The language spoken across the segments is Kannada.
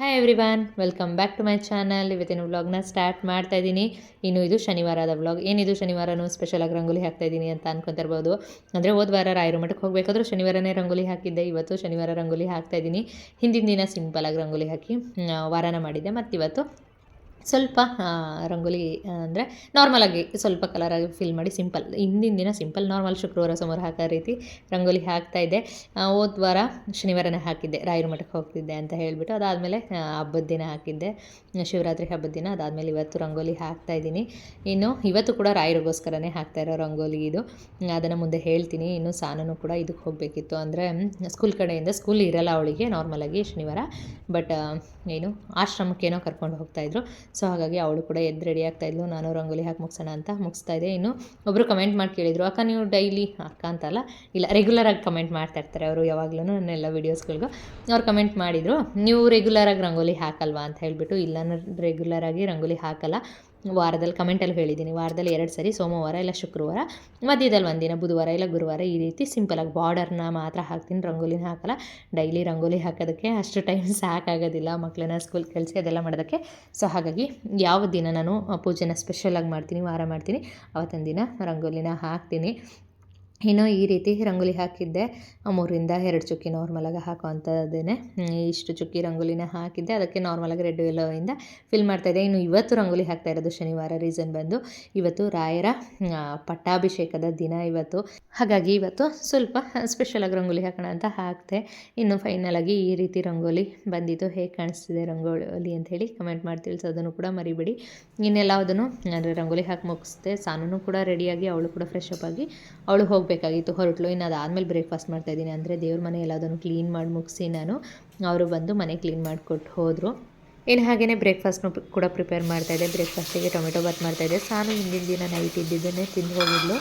Hi everyone welcome back to my channel ಇವತ್ತಿನ ವ್ಲಾಗ್ನ ಸ್ಟಾರ್ಟ್ ಮಾಡ್ತಾ ಇದ್ದೀನಿ. ಇನ್ನು ಇದು ಶನಿವಾರದ ವ್ಲಾಗ್ ಏನಿದು ಶನಿವಾರನೂ ಸ್ಪೆಷಲಾಗಿ ರಂಗೋಲಿ ಹಾಕ್ತಾ ಇದ್ದೀನಿ ಅಂತ ಅನ್ಕೊತಿರ್ಬೋದು. ಅಂದರೆ ಹೋದ ವಾರ ರಾಯರ ಮಠಕ್ಕೆ ಹೋಗಬೇಕಾದ್ರೂ ಶನಿವಾರನೇ ರಂಗೋಲಿ ಹಾಕಿದ್ದೆ. ಇವತ್ತು ಶನಿವಾರ ರಂಗೋಲಿ ಹಾಕ್ತಾ ಇದ್ದೀನಿ. ಹಿಂದಿನ ದಿನ ಸಿಂಪಲಾಗಿ ರಂಗೋಲಿ ಹಾಕಿ ವಾರನ ಮಾಡಿದ್ದೆ. ಮತ್ತು ಇವತ್ತು ಸ್ವಲ್ಪ ರಂಗೋಲಿ ಅಂದರೆ ನಾರ್ಮಲಾಗಿ ಸ್ವಲ್ಪ ಕಲರಾಗಿ ಫಿಲ್ ಮಾಡಿ ಸಿಂಪಲ್ ಹಿಂದಿನ ದಿನ ಸಿಂಪಲ್ ನಾರ್ಮಲ್ ಶುಕ್ರವಾರ ಸೋಮವಾರ ಹಾಕೋ ರೀತಿ ರಂಗೋಲಿ ಹಾಕ್ತಾ ಇದ್ದೆ. ಆ, ಹೋದ ವಾರ ಶನಿವಾರನೇ ಹಾಕಿದ್ದೆ. ರಾಯರ ಮಠಕ್ಕೆ ಹೋಗ್ತಿದ್ದೆ ಅಂತ ಹೇಳಿಬಿಟ್ಟು ಅದಾದಮೇಲೆ ಹಬ್ಬದ ದಿನ ಹಾಕಿದ್ದೆ. ಶಿವರಾತ್ರಿ ಹಬ್ಬದ ದಿನ ಅದಾದಮೇಲೆ ಇವತ್ತು ರಂಗೋಲಿ ಹಾಕ್ತಾ ಇದ್ದೀನಿ. ಇನ್ನು ಇವತ್ತು ಕೂಡ ರಾಯರಿಗೋಸ್ಕರನೇ ಹಾಕ್ತಾ ಇರೋ ರಂಗೋಲಿ ಇದು. ಅದನ್ನು ಮುಂದೆ ಹೇಳ್ತೀನಿ. ಇನ್ನು ಸಾನನು ಕೂಡ ಇದಕ್ಕೆ ಹೋಗಬೇಕಿತ್ತು. ಅಂದರೆ ಸ್ಕೂಲ್ ಕಡೆಯಿಂದ ಸ್ಕೂಲ್ ಇರಲ್ಲ ಅವಳಿಗೆ ನಾರ್ಮಲಾಗಿ ಶನಿವಾರ. ಬಟ್ ಏನು ಆಶ್ರಮಕ್ಕೇನೋ ಕರ್ಕೊಂಡು ಹೋಗ್ತಾಯಿದ್ರು ಸೊ ಹಾಗಾಗಿ ಅವಳು ಕೂಡ ಎದ್ದು ರೆಡಿ ಆಗ್ತಾಯಿದ್ಲು ನಾನು ರಂಗೋಲಿ ಹಾಕಿ ಮುಗಿಸೋಣ ಅಂತ ಮುಗಿಸ್ತಾ ಇದೆ ಇನ್ನು ಒಬ್ಬರು ಕಮೆಂಟ್ ಮಾಡಿ ಕೇಳಿದರು, ಅಕ್ಕ, ನೀವು ಡೈಲಿ ಅಕ್ಕ ಅಂತಲ್ಲ ಇಲ್ಲ ರೆಗ್ಯುಲರಾಗಿ ಕಮೆಂಟ್ ಮಾಡ್ತಾ ಇರ್ತಾರೆ ಅವರು ಯಾವಾಗಲೂ ನನ್ನೆಲ್ಲ ವೀಡಿಯೋಸ್ಗಳಿಗೂ ಅವ್ರು ಕಮೆಂಟ್ ಮಾಡಿದರು, ನೀವು ರೆಗ್ಯುಲರಾಗಿ ರಂಗೋಲಿ ಹಾಕಲ್ವಾ? ಅಂತ ಹೇಳಿಬಿಟ್ಟು, ಇಲ್ಲ ರೆಗ್ಯುಲರಾಗಿ ರಂಗೋಲಿ ಹಾಕಲ್ಲ. ವಾರದಲ್ಲಿ ಕಮೆಂಟಲ್ಲಿ ಹೇಳಿದ್ದೀನಿ. ವಾರದಲ್ಲಿ ಎರಡು ಸರಿ, ಸೋಮವಾರ ಇಲ್ಲ ಶುಕ್ರವಾರ, ಮಧ್ಯದಲ್ಲಿ ಒಂದಿನ ಬುಧವಾರ ಇಲ್ಲ ಗುರುವಾರ ಈ ರೀತಿ ಸಿಂಪಲಾಗಿ ಬಾರ್ಡರ್ನ ಮಾತ್ರ ಹಾಕ್ತೀನಿ. ರಂಗೋಲಿನ ಹಾಕಲ್ಲ ಡೈಲಿ ರಂಗೋಲಿ ಹಾಕೋದಕ್ಕೆ ಅಷ್ಟು ಟೈಮ್ ಸಾಕಾಗೋದಿಲ್ಲ. ಮಕ್ಕಳನ್ನ ಸ್ಕೂಲ್ ಕಳಿಸಿ ಅದೆಲ್ಲ ಮಾಡೋದಕ್ಕೆ. ಸೊ ಹಾಗಾಗಿ ಯಾವ ದಿನ ನಾನು ಪೂಜೆನ ಸ್ಪೆಷಲಾಗಿ ಮಾಡ್ತೀನಿ, ವಾರ ಮಾಡ್ತೀನಿ ಅವತ್ತಿನ ದಿನ ರಂಗೋಲಿನ ಹಾಕ್ತೀನಿ. ಇನ್ನು ಈ ರೀತಿ ರಂಗೋಲಿ ಹಾಕಿದ್ದೆ. ಮೂರಿಂದ ಎರಡು ಚುಕ್ಕಿ ನಾರ್ಮಲಾಗಿ ಹಾಕುವಂಥದ್ದೇನೆ. ಇಷ್ಟು ಚುಕ್ಕಿ ರಂಗೋಲಿನ ಹಾಕಿದ್ದೆ. ಅದಕ್ಕೆ ನಾರ್ಮಲಾಗಿ ರೆಡ್ ಎಲ್ಲೋಯಿಂದ ಫಿಲ್ ಮಾಡ್ತಾಯಿದ್ದೆ ಇನ್ನು ಇವತ್ತು ರಂಗೋಲಿ ಹಾಕ್ತಾ ಇರೋದು ಶನಿವಾರ ರೀಸನ್ ಬಂದು ಇವತ್ತು ರಾಯರ ಪಟ್ಟಾಭಿಷೇಕದ ದಿನ ಇವತ್ತು. ಹಾಗಾಗಿ ಇವತ್ತು ಸ್ವಲ್ಪ ಸ್ಪೆಷಲಾಗಿ ರಂಗೋಲಿ ಹಾಕೋಣ ಅಂತ ಹಾಕಿದೆ ಇನ್ನು ಫೈನಲಾಗಿ ಈ ರೀತಿ ರಂಗೋಲಿ ಬಂದಿತ್ತು ಹೇಗೆ ಕಾಣಿಸ್ತಿದೆ ರಂಗೋಲಿ ಅಂತ ಹೇಳಿ ಕಮೆಂಟ್ ಮಾಡಿ ತಿಳಿಸೋದನ್ನು ಕೂಡ ಮರಿಬೇಡಿ. ಇನ್ನೆಲ್ಲ ಅದನ್ನು ರಂಗೋಲಿ ಹಾಕಿ ಮುಗಿಸ್ದೆ ಸಾನೂ ಕೂಡ ರೆಡಿಯಾಗಿ ಅವಳು ಕೂಡ ಫ್ರೆಶ್ ಅಪ್ ಆಗಿ, ಅವಳು ಹೋಗಬೇಕಾಗಿತ್ತು. ಹೊರಟ್ಲು. ಇನ್ನು ಅದಾದಮೇಲೆ ಬ್ರೇಕ್ಫಾಸ್ಟ್ ಮಾಡ್ತಾಯಿದ್ದೀನಿ ಅಂದರೆ ದೇವ್ರ ಮನೆ ಎಲ್ಲದನ್ನು ಕ್ಲೀನ್ ಮಾಡಿ ಮುಗಿಸಿ ನಾನು ಅವರು ಬಂದು ಮನೆ ಕ್ಲೀನ್ ಮಾಡಿಕೊಟ್ಟು ಹೋದರು. ಇನ್ನು ಹಾಗೆಯೇ ಬ್ರೇಕ್ಫಾಸ್ಟ್ನು ಕೂಡ ಪ್ರಿಪೇರ್ ಮಾಡ್ತಾಯಿದ್ದೆ ಬ್ರೇಕ್ಫಾಸ್ಟಿಗೆ ಟೊಮೆಟೊ ಬಾತ್ ಮಾಡ್ತಾಯಿದ್ದೆ ಸಾನು ಹಿಂದಿನ ದಿನ ನೈಟ್ ಇದ್ದಿದ್ದನ್ನೇ ತಿಂದು ಹೋಗಿದ್ಲು.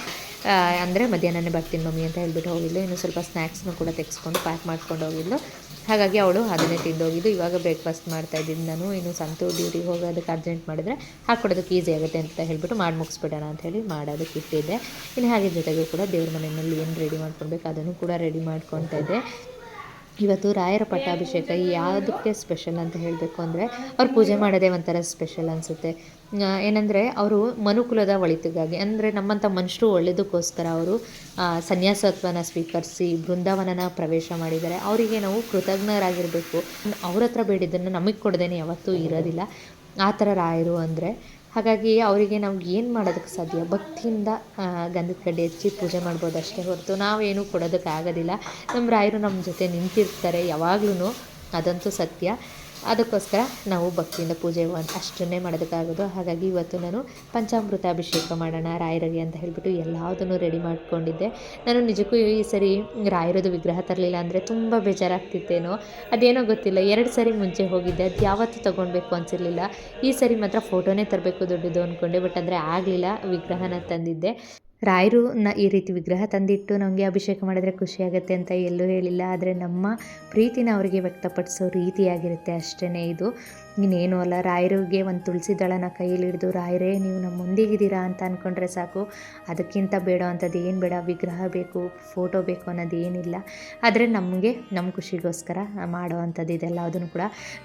ಅಂದರೆ ಮಧ್ಯಾಹ್ನನೇ ಬರ್ತೀನಿ ಮಮ್ಮಿ ಅಂತ ಹೇಳ್ಬಿಟ್ಟು ಹೋಗಿದ್ಲು. ಇನ್ನು ಸ್ವಲ್ಪ ಸ್ನ್ಯಾಕ್ಸ್ನು ಕೂಡ ತೆಗೆಸ್ಕೊಂಡು ಪ್ಯಾಕ್ ಮಾಡ್ಕೊಂಡು ಹೋಗಿದ್ಲು. ಹಾಗಾಗಿ ಅವಳು ಅದನ್ನೇ ತಿಂದೋಗಿದ್ದು ಇವಾಗ ಬ್ರೇಕ್ಫಾಸ್ಟ್ ಮಾಡ್ತಾ ಇದ್ದೀನಿ. ನಾನು ಇನ್ನು ಸಂತು ಡ್ಯೂಟಿಗೆ ಹೋಗೋದಕ್ಕೆ ಅರ್ಜೆಂಟ್ ಮಾಡಿದ್ರೆ ಹಾಕ್ಕೊಡೋದಕ್ಕೆ ಈಸಿ ಆಗುತ್ತೆ ಅಂತ ಹೇಳಿಬಿಟ್ಟು ಮಾಡಿ ಮುಗಿಸ್ಬಿಡೋಣ ಅಂತ ಹೇಳಿ ಮಾಡೋದಕ್ಕೆ ಇಟ್ಟಿದ್ದೆ. ಇನ್ನು ಹಾಗೆ ಜೊತೆಗೂ ಕೂಡ ದೇವ್ರ ಮನೆಯಲ್ಲಿ ಏನು ರೆಡಿ ಮಾಡ್ಕೊಳ್ಬೇಕು ಅದನ್ನು ಕೂಡ ರೆಡಿ ಮಾಡ್ಕೊತಾ ಇದ್ದೆ. ಇವತ್ತು ರಾಯರ ಪಟ್ಟಾಭಿಷೇಕ ಯಾವುದಕ್ಕೆ ಸ್ಪೆಷಲ್ ಅಂತ ಹೇಳಬೇಕು ಅಂದರೆ ಅವ್ರು ಪೂಜೆ ಮಾಡೋದೇ ಒಂಥರ ಸ್ಪೆಷಲ್ ಅನಿಸುತ್ತೆ. ಏನಂದರೆ ಅವರು ಮನುಕುಲದ ಒಳಿತಿಗಾಗಿ, ಅಂದರೆ ನಮ್ಮಂಥ ಮನುಷ್ಯರು ಒಳ್ಳೆಯದಕ್ಕೋಸ್ಕರ ಅವರು ಸನ್ಯಾಸತ್ವನ ಸ್ವೀಕರಿಸಿ ಬೃಂದಾವನನ ಪ್ರವೇಶ ಮಾಡಿದ್ದಾರೆ ಅವರಿಗೆ ನಾವು ಕೃತಜ್ಞರಾಗಿರಬೇಕು. ಅವ್ರ ಹತ್ರ ಬೇಡಿದ್ದನ್ನು ನಮಗೆ ಕೊಡದೇನೆ ಯಾವತ್ತೂ ಇರೋದಿಲ್ಲ. ಆ ಥರ ರಾಯರು ಅಂದರೆ ಹಾಗಾಗಿ ಅವರಿಗೆ ನಮ್ಗೆ ಏನು ಮಾಡೋದಕ್ಕೆ ಸಾಧ್ಯ? ಭಕ್ತಿಯಿಂದ ಗಂಧದ ಕಡ್ಡಿ ಹಚ್ಚಿ ಪೂಜೆ ಮಾಡ್ಬೋದು ಅಷ್ಟೇ ಹೊರತು ನಾವೇನು ಕೊಡೋದಕ್ಕೆ ಆಗೋದಿಲ್ಲ ನಮ್ಮ ರಾಯರು ನಮ್ಮ ಜೊತೆ ನಿಂತಿರ್ತಾರೆ ಯಾವಾಗ್ಲೂ ಅದಂತೂ ಸತ್ಯ. ಅದಕ್ಕೋಸ್ಕರ ನಾವು ಭಕ್ತಿಯಿಂದ ಪೂಜೆ ಅಷ್ಟನ್ನೇ ಮಾಡೋದಕ್ಕಾಗೋದು. ಹಾಗಾಗಿ ಇವತ್ತು ನಾನು ಪಂಚಾಮೃತ ಅಭಿಷೇಕ ಮಾಡೋಣ, ರಾಯರಿಗೆ ಅಂತ ಹೇಳಿಬಿಟ್ಟು ಎಲ್ಲದನ್ನು ರೆಡಿ ಮಾಡಿಕೊಂಡಿದ್ದೆ. ನಾನು ನಿಜಕ್ಕೂ ಈ ಸರಿ ರಾಯರದು ವಿಗ್ರಹ ತರಲಿಲ್ಲ ಅಂದರೆ ತುಂಬ ಬೇಜಾರಾಗ್ತಿತ್ತೇನೋ. ಅದೇನೋ ಗೊತ್ತಿಲ್ಲ, ಎರಡು ಸರಿ ಮುಂಚೆ ಹೋಗಿದ್ದೆ. ಅದು ಯಾವತ್ತೂ ತೊಗೊಳ್ಬೇಕು ಅನಿಸಿರ್ಲಿಲ್ಲ. ಈ ಸರಿ ಮಾತ್ರ ಫೋಟೋನೇ ತರಬೇಕು ದೊಡ್ಡದು ಅಂದ್ಕೊಂಡೆ ಬಟ್ ಅಂದರೆ ಆಗಲಿಲ್ಲ. ವಿಗ್ರಹನ ತಂದಿದ್ದೆ. ರಾಯರು ನ ಈ ರೀತಿ ವಿಗ್ರಹ ತಂದಿಟ್ಟು ನಮಗೆ ಅಭಿಷೇಕ ಮಾಡಿದ್ರೆ ಖುಷಿಯಾಗುತ್ತೆ ಅಂತ ಎಲ್ಲೂ ಹೇಳಿಲ್ಲ. ಆದರೆ ನಮ್ಮ ಪ್ರೀತಿನ ಅವರಿಗೆ ವ್ಯಕ್ತಪಡಿಸೋ ರೀತಿಯಾಗಿರುತ್ತೆ ಅಷ್ಟೇ ಇದು. ಇನ್ನೇನು ಅಲ್ಲ, ರಾಯರಿಗೆ ಒಂದು ತುಳಸಿ ದಳನ ಕೈಯಲ್ಲಿ ಹಿಡಿದು, ರಾಯರೇ, ನೀವು ನಮ್ಮ ಮುಂದಿಗಿದ್ದೀರಾ ಅಂತ ಅಂದ್ಕೊಂಡ್ರೆ ಸಾಕು. ಅದಕ್ಕಿಂತ ಬೇಡ ಅಂಥದ್ದು ಏನು ಬೇಡ. ವಿಗ್ರಹ ಬೇಕು, ಫೋಟೋ ಬೇಕು ಅನ್ನೋದು ಏನಿಲ್ಲ. ಆದರೆ ನಮಗೆ ನಮ್ಮ ಖುಷಿಗೋಸ್ಕರ ಮಾಡೋ ಇದೆಲ್ಲ ಅದನ್ನು ಕೂಡ.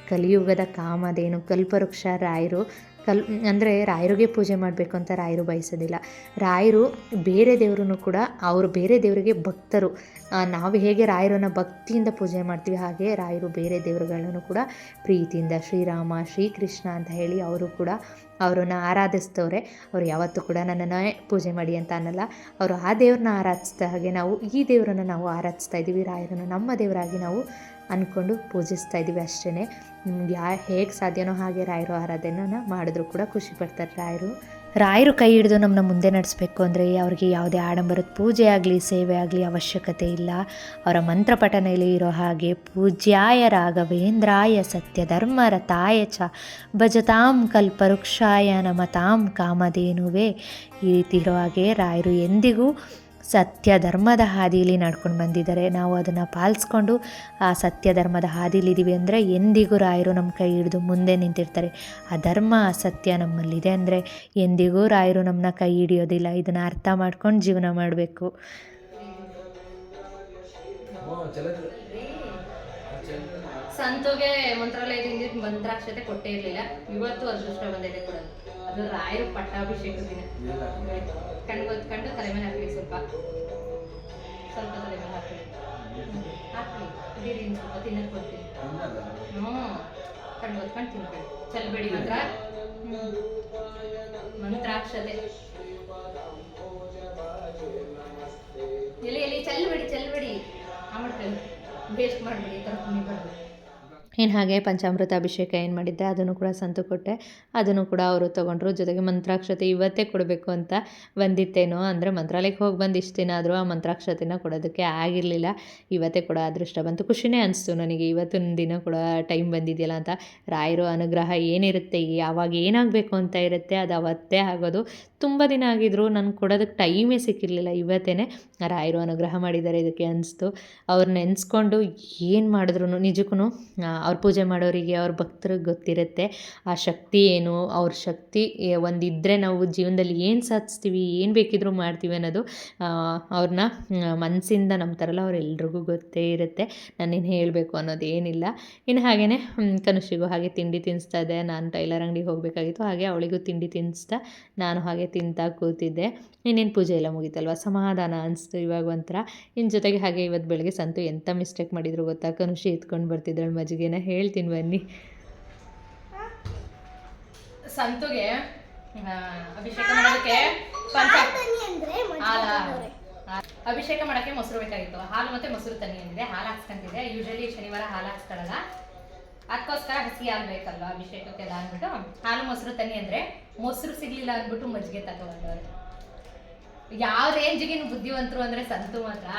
ಕಲಿಯುಗದ ಕಾಮದೇನು ಕಲ್ಪವೃಕ್ಷ ರಾಯರು ಕಲ್, ಅಂದರೆ ರಾಯರಿಗೆ ಪೂಜೆ ಮಾಡಬೇಕು ಅಂತ ರಾಯರು ಬಯಸೋದಿಲ್ಲ. ರಾಯರು ಬೇರೆ ದೇವರನ್ನು ಕೂಡ, ಅವರು ಬೇರೆ ದೇವರಿಗೆ ಭಕ್ತರು. ನಾವು ಹೇಗೆ ರಾಯರನ್ನು ಭಕ್ತಿಯಿಂದ ಪೂಜೆ ಮಾಡ್ತೀವಿ, ಹಾಗೆ ರಾಯರು ಬೇರೆ ದೇವರುಗಳನ್ನು ಕೂಡ ಪ್ರೀತಿಯಿಂದ, ಶ್ರೀರಾಮ, ಶ್ರೀಕೃಷ್ಣ ಅಂತ ಹೇಳಿ ಅವರು ಕೂಡ ಅವರನ್ನು ಆರಾಧಿಸ್ತವ್ರೆ. ಅವರು ಯಾವತ್ತೂ ಕೂಡ ನನ್ನನ್ನು ಪೂಜೆ ಮಾಡಿ ಅಂತ ಅನ್ನಲ್ಲ. ಅವರು ಆ ದೇವ್ರನ್ನ ಆರಾಧಿಸಿದ ಹಾಗೆ ನಾವು ಈ ದೇವರನ್ನು ನಾವು ಆರಾಧಿಸ್ತಾ ಇದ್ದೀವಿ. ರಾಯರನ್ನು ನಮ್ಮ ದೇವರಾಗಿ ನಾವು ಅಂದ್ಕೊಂಡು ಪೂಜಿಸ್ತಾ ಇದ್ದೀವಿ ಅಷ್ಟೇ ನಿಮ್ಗೆ ಯಾ, ಹೇಗೆ ಸಾಧ್ಯನೋ ಹಾಗೆ ರಾಯರು ಆರಾಧನೆನ ಮಾಡಿದ್ರು ಕೂಡ ಖುಷಿ ಪಡ್ತಾರೆ ರಾಯರು. ರಾಯರು ಕೈ ಹಿಡಿದು ನಮ್ಮನ್ನ ಮುಂದೆ ನಡೆಸಬೇಕು ಅಂದರೆ ಅವ್ರಿಗೆ ಯಾವುದೇ ಆಡಂಬರದ ಪೂಜೆ ಆಗಲಿ, ಸೇವೆ ಆಗಲಿ ಅವಶ್ಯಕತೆ ಇಲ್ಲ. ಅವರ ಮಂತ್ರ ಪಠನೆಯಲ್ಲಿ ಇರೋ ಹಾಗೆ, ಪೂಜ್ಯಾಯ ರಾಘವೇಂದ್ರಾಯ ಸತ್ಯ ಧರ್ಮರ ತಾಯ ಚ, ಭಜತಾಂ ಕಲ್ಪವೃಕ್ಷಾಯ ನಮತಾಂ ಕಾಮಧೇನುವೆ. ಈ ರೀತಿ ಇರೋ ಹಾಗೆ ರಾಯರು ಎಂದಿಗೂ ಸತ್ಯ ಧರ್ಮದ ಹಾದಿಯಲ್ಲಿ ನಡ್ಕೊಂಡು ಬಂದಿದ್ದಾರೆ. ನಾವು ಅದನ್ನು ಪಾಲಿಸ್ಕೊಂಡು ಆ ಸತ್ಯ ಧರ್ಮದ ಹಾದಿಲಿದ್ದೀವಿ ಅಂದರೆ ಎಂದಿಗೂ ರಾಯರು ನಮ್ಮ ಕೈ ಹಿಡಿದು ಮುಂದೆ ನಿಂತಿರ್ತಾರೆ. ಆ ಧರ್ಮ ಸತ್ಯ ನಮ್ಮಲ್ಲಿದೆ ಅಂದರೆ ಎಂದಿಗೂ ರಾಯರು ನಮ್ಮನ್ನ ಕೈ ಹಿಡಿಯೋದಿಲ್ಲ. ಇದನ್ನು ಅರ್ಥ ಮಾಡ್ಕೊಂಡು ಜೀವನ ಮಾಡಬೇಕು. ಸಂತೋಗೆ ಮಂತ್ರಾಲಯದಿಂದ ಮಂತ್ರಾಕ್ಷತೆ ಕೊಟ್ಟೇ ಇರಲಿಲ್ಲ. ಇವತ್ತು ಅದೃಷ್ಟ ಬಂದಿದೆ ಕೂಡ. ಅದು ರಾಯರ ಪಟ್ಟಾಭಿಷೇಕ ದಿನ ಕಣ್ಣು ಹೊತ್ಕೊಂಡು ತಲೆ ಮೇಲೆ ಹಾಕ್ಲಿ ಸ್ವಲ್ಪ. ಸ್ವಲ್ಪ ತಲೆ ಮೇಲೆ ಹಾಕ್ಲಿ. ಹಾಕ್ಲಿ ಕುಡೀರಿ ಸ್ವಲ್ಪ ತಿನ್ನಕ್ ಕೊಡ್ತೀನಿ. ಹ್ಞೂ ಕಣ್ಣು ಹೊತ್ಕೊಂಡು ತಿನ್ಕೊಳ್ಳಿ ಚಲ್ಬೇಡಿ ಮಂತ್ರ. ಮಂತ್ರಾಕ್ಷತೆ. ಎಲ್ಲಿ ಎಲ್ಲಿ ಚೆಲ್ಬೇಡಿ ಚೆಲ್ಬೇಡಿ ಆ ಬೇಸ್ಟ್ ಮಾಡಬೇಡಿ ಈ ಥರ ಪುಣ್ಯ ಬರಬೇಕು ಇನ್ನು ಹಾಗೆ ಪಂಚಾಮೃತ ಅಭಿಷೇಕ ಏನು ಮಾಡಿದ್ದೆ, ಅದನ್ನು ಕೂಡ ಸಂತು ಕೊಟ್ಟೆ. ಅದನ್ನು ಕೂಡ ಅವರು ತೊಗೊಂಡ್ರು. ಜೊತೆಗೆ ಮಂತ್ರಾಕ್ಷತೆ ಇವತ್ತೇ ಕೊಡಬೇಕು ಅಂತ ಬಂದಿತ್ತೇನೋ. ಅಂದರೆ ಮಂತ್ರಾಲಯಕ್ಕೆ ಹೋಗಿ ಬಂದು ಇಷ್ಟು ದಿನ ಆದರೂ ಆ ಮಂತ್ರಾಕ್ಷತೆನ ಕೊಡೋದಕ್ಕೆ ಆಗಿರಲಿಲ್ಲ. ಇವತ್ತೇ ಕೂಡ ಅದೃಷ್ಟ ಬಂತು. ಖುಷಿನೇ ಅನಿಸ್ತು ನನಗೆ. ಇವತ್ತಿನ ದಿನ ಕೂಡ ಟೈಮ್ ಬಂದಿದೆಯಲ್ಲ ಅಂತ. ರಾಯರು ಅನುಗ್ರಹ ಏನಿರುತ್ತೆ, ಯಾವಾಗ ಏನಾಗಬೇಕು ಅಂತ ಇರುತ್ತೆ, ಅದು ಅವತ್ತೇ ಆಗೋದು. ತುಂಬ ದಿನ ಆಗಿದ್ರು, ನಾನು ಕೊಡೋದಕ್ಕೆ ಟೈಮೇ ಸಿಕ್ಕಿರಲಿಲ್ಲ. ಇವತ್ತೇ ರಾಯರು ಅನುಗ್ರಹ ಮಾಡಿದ್ದಾರೆ ಇದಕ್ಕೆ ಅನಿಸ್ತು. ಅವ್ರು ನೆನೆಸ್ಕೊಂಡು ಏನು ಮಾಡಿದ್ರು ನಿಜಕ್ಕೂ ಅವ್ರ ಪೂಜೆ ಮಾಡೋರಿಗೆ, ಅವ್ರ ಭಕ್ತರಿಗೆ ಗೊತ್ತಿರುತ್ತೆ. ಆ ಶಕ್ತಿ ಏನು, ಅವ್ರ ಶಕ್ತಿ ಒಂದಿದ್ದರೆ ನಾವು ಜೀವನದಲ್ಲಿ ಏನು ಸಾಧಿಸ್ತೀವಿ, ಏನು ಬೇಕಿದ್ರೂ ಮಾಡ್ತೀವಿ ಅನ್ನೋದು ಅವ್ರನ್ನ ಮನಸ್ಸಿಂದ ನಂಬ್ತಾರಲ್ಲ ಅವ್ರೆಲ್ರಿಗೂ ಗೊತ್ತೇ ಇರುತ್ತೆ. ನಾನೇನು ಹೇಳಬೇಕು ಅನ್ನೋದು ಏನಿಲ್ಲ. ಇನ್ನು ಹಾಗೆಯೇ ಕನುಷಿಗೂ ಹಾಗೆ ತಿಂಡಿ ತಿನ್ನಿಸ್ತಾ ಇದೆ ನಾನು ಟೈಲರ್ ಅಂಗಡಿಗೆ ಹೋಗಬೇಕಾಗಿತ್ತು. ಹಾಗೆ ಅವಳಿಗೂ ತಿಂಡಿ ತಿನ್ನಿಸ್ತಾ ನಾನು ಹಾಗೆ ತಿಂತಾ ಕೂತಿದ್ದೆ. ಇನ್ನೇನು ಪೂಜೆ ಎಲ್ಲ ಮುಗೀತಲ್ವ? ಸಮಾಧಾನ ಅನಿಸ್ತು ಇವಾಗ ಒಂಥರ. ಇನ್ನು ಜೊತೆಗೆ ಹಾಗೆ ಇವತ್ತು ಬೆಳಗ್ಗೆ ಸಂತು ಎಂಥ ಮಿಸ್ಟೇಕ್ ಮಾಡಿದ್ರು ಗೊತ್ತಾ? ಕನುಷಿ ಎತ್ಕೊಂಡು ಬರ್ತಿದ್ದಾಳೆ ಮಜ್ಜಿಗೆನ. ಹೇಳ್ತೀನಿ ಬನ್ನಿ. ಸಂತುಗೆ ಅಭಿಷೇಕ ಮಾಡೋದಕ್ಕೆ ಅಭಿಷೇಕ ಮಾಡಕ್ಕೆ ಮೊಸರು ಬೇಕಾಗಿತ್ತು. ಹಾಲು ಮತ್ತೆ ಮೊಸರು ತನಿ ಅಂದಿದೆ. ಹಾಲು ಹಾಕ್ಸ್ಕೊಂತಿದ್ದೆ. ಯೂಶಲಿ ಶನಿವಾರ ಹಾಲು ಹಾಕ್ಸ್ಕೊಳ್ಳಲ್ಲ ಅದಕ್ಕೋಸ್ಕರ ಹಸಿ ಹಾಲು ಬೇಕಲ್ವಾ ಅಭಿಷೇಕಕ್ಕೆಲ್ಲ ಅಂದ್ಬಿಟ್ಟು? ಹಾಲು ಮೊಸರು ತನಿ ಅಂದ್ರೆ ಮೊಸರು ಸಿಗ್ಲಿಲ್ಲ ಅಂದ್ಬಿಟ್ಟು ಮಜ್ಜಿಗೆ ತಗೊಂಡವ್ರೆ ಯಾವ ರೇಂಜ್ಗೆ ಬುದ್ಧಿವಂತರು ಅಂದ್ರೆ ಸಂತು ಮಾತ್ರ.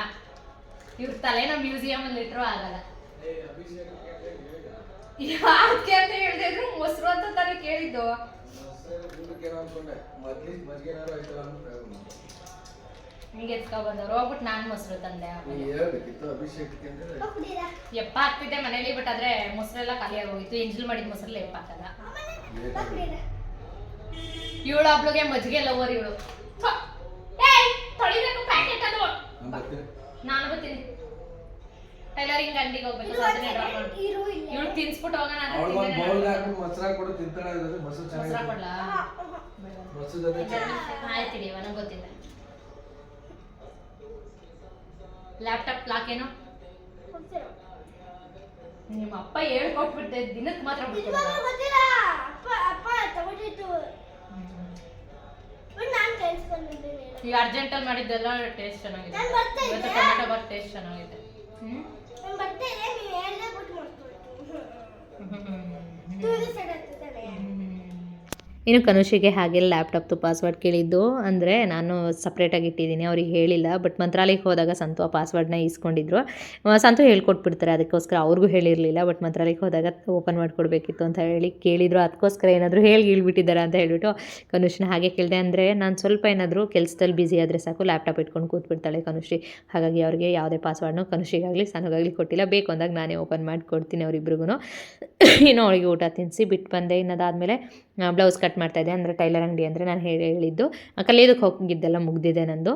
ಇವ್ರ ತಲೆನ ಮ್ಯೂಸಿಯಂ ಅಲ್ಲಿ ಇಟ್ಟರು ಆಗಲ್ಲ. ಯಾಕೆ ಅಂತ ಹೇಳ್ದೆ ಇದ್ರು ಮೊಸರು ಅಂತ ತಾನೇ ಕೇಳಿದ್ದು. ಹಿಂಗೆ ಎತ್ಕೊ ಬಂದವ್ರು ಹೋಗ್ಬಿಟ್ಟು ನಾನು ಮೊಸರು ತಂದೆ ಎಪ್ಪ ಹಾಕ್ತಿದ್ದೆ ಮನೇಲಿ ಬಟ್ ಆದ್ರೆ ಮೊಸರೆಲ್ಲ ಖಾಲಿ ಆಗೋಗಿತ್ತು. ಎಂಜಲ್ ಮಾಡಿದ ಮೊಸರಲ್ಲ ಎಪ್ಪ ಹಾಕಲ್ಲ. ಇವಳು ಹಬ್ಳಿಗೆ ಮಜ್ಜಿಗೆ ಲವರ್ ಇವಳು. ತೊಳಿಬೇಕು ಪ್ಯಾಕೆಟ್ ಅದು. ನಾನ್ ಬರ್ತೀನಿ. ಟೈಲರಿಂಗ್ ಅಂಗಡಿಗೆ ಹೋಗ್ಬೇಕು ಇವಳು ತಿನ್ಸ್ಬಿಟ್ಟು ಹೋಗೋಣ ಮೊಸರು ಹಾಕ್ಬಿಟ್ಟು ತಿಂತಾಳೆ ಇರೋದು. ಮೊಸರು ಲ್ಯಾಪ್ಟಾಪ್ ಲಾಕ್ ಏನು? ನಿಮ್ಮ ಅಪ್ಪ ಹೇಳ್ಕೊಟ್ಬಿಟ್ಟೆ ದಿನಕ್ಕೆ ಮಾತ್ರ ಈ ಈಗ ಅರ್ಜೆಂಟಲ್ಲಿ ಮಾಡಿದ್ದೆಲ್ಲ ಟೇಸ್ಟ್ ಚೆನ್ನಾಗಿದೆ. ಟೊಮೆಟೊ ಬಾತ್ ಟೇಸ್ಟ್ ಚೆನ್ನಾಗಿದೆ. ಹ್ಮ್? ಇನ್ನು ಕನುಷಿಗೆ ಹಾಗೆ ಲ್ಯಾಪ್ಟಾಪ್ದು ಪಾಸ್ವರ್ಡ್ ಕೇಳಿದ್ದು ಅಂದರೆ ನಾನು ಸಪ್ರೇಟಾಗಿ ಇಟ್ಟಿದ್ದೀನಿ, ಅವ್ರಿಗೆ ಹೇಳಿಲ್ಲ. ಬಟ್ ಮಂತ್ರಾಲಯಕ್ಕೆ ಹೋದಾಗ ಸಂತು ಆ ಪಾಸ್ವರ್ಡ್ನ ಇಸ್ಕೊಂಡಿದ್ರು ಸಂತು ಹೇಳ್ಕೊಟ್ಬಿಡ್ತಾರೆ, ಅದಕ್ಕೋಸ್ಕರ ಅವ್ರಿಗೂ ಹೇಳಿರಲಿಲ್ಲ. ಬಟ್ ಮಂತ್ರಾಲಯಕ್ಕೆ ಹೋದಾಗ ಓಪನ್ ಮಾಡಿಕೊಡ್ಬೇಕಿತ್ತು ಅಂತ ಹೇಳಿ ಕೇಳಿದ್ರು. ಅದಕ್ಕೋಸ್ಕರ ಏನಾದರೂ ಹೇಳಿ ಹೇಳ್ಬಿಟ್ಟಿದ್ದಾರೆ ಅಂತ ಹೇಳಿಬಿಟ್ಟು ಕನುಷಿನ ಹಾಗೆ ಕೇಳಿದೆ ಅಂದರೆ ನಾನು ಸ್ವಲ್ಪ ಏನಾದರೂ ಕೆಲಸದಲ್ಲಿ ಬ್ಯುಸಿ ಆದರೆ ಸಾಕು ಲ್ಯಾಪ್ಟಾಪ್ ಇಟ್ಕೊಂಡು ಕೂತ್ಬಿಡ್ತಾಳೆ ಕನುಷಿ. ಹಾಗಾಗಿ ಅವ್ರಿಗೆ ಯಾವುದೇ ಪಾಸ್ವರ್ಡ್ನು ಕನುಷಿಗಾಗಲಿ, ಸನಗಾಗಲಿ ಕೊಟ್ಟಿಲ್ಲ. ಬೇಕು ಅಂದಾಗ ನಾನೇ ಓಪನ್ ಮಾಡಿ ಕೊಡ್ತೀನಿ ಅವರಿಬ್ರಿಗೂ ಇನ್ನು ಅವಳಿಗೆ ಊಟ ತಿನ್ನಿಸಿ ಬಿಟ್ಟು ಬಂದೆ. ಇನ್ನದಾದಮೇಲೆ ಬ್ಲೌಸ್ ಕಟ್ ಮಾಡ್ತಾಯಿದ್ದೆ ಅಂದರೆ ಟೈಲರ್ ಅಂಗಡಿ ಅಂದರೆ ನಾನು ಹೇಳಿ ಹೇಳಿದ್ದು. ಕಲಿಯೋದಕ್ಕೆ ಹೋಗಿದ್ದೆಲ್ಲ ಮುಗಿದಿದೆ ನಂದು.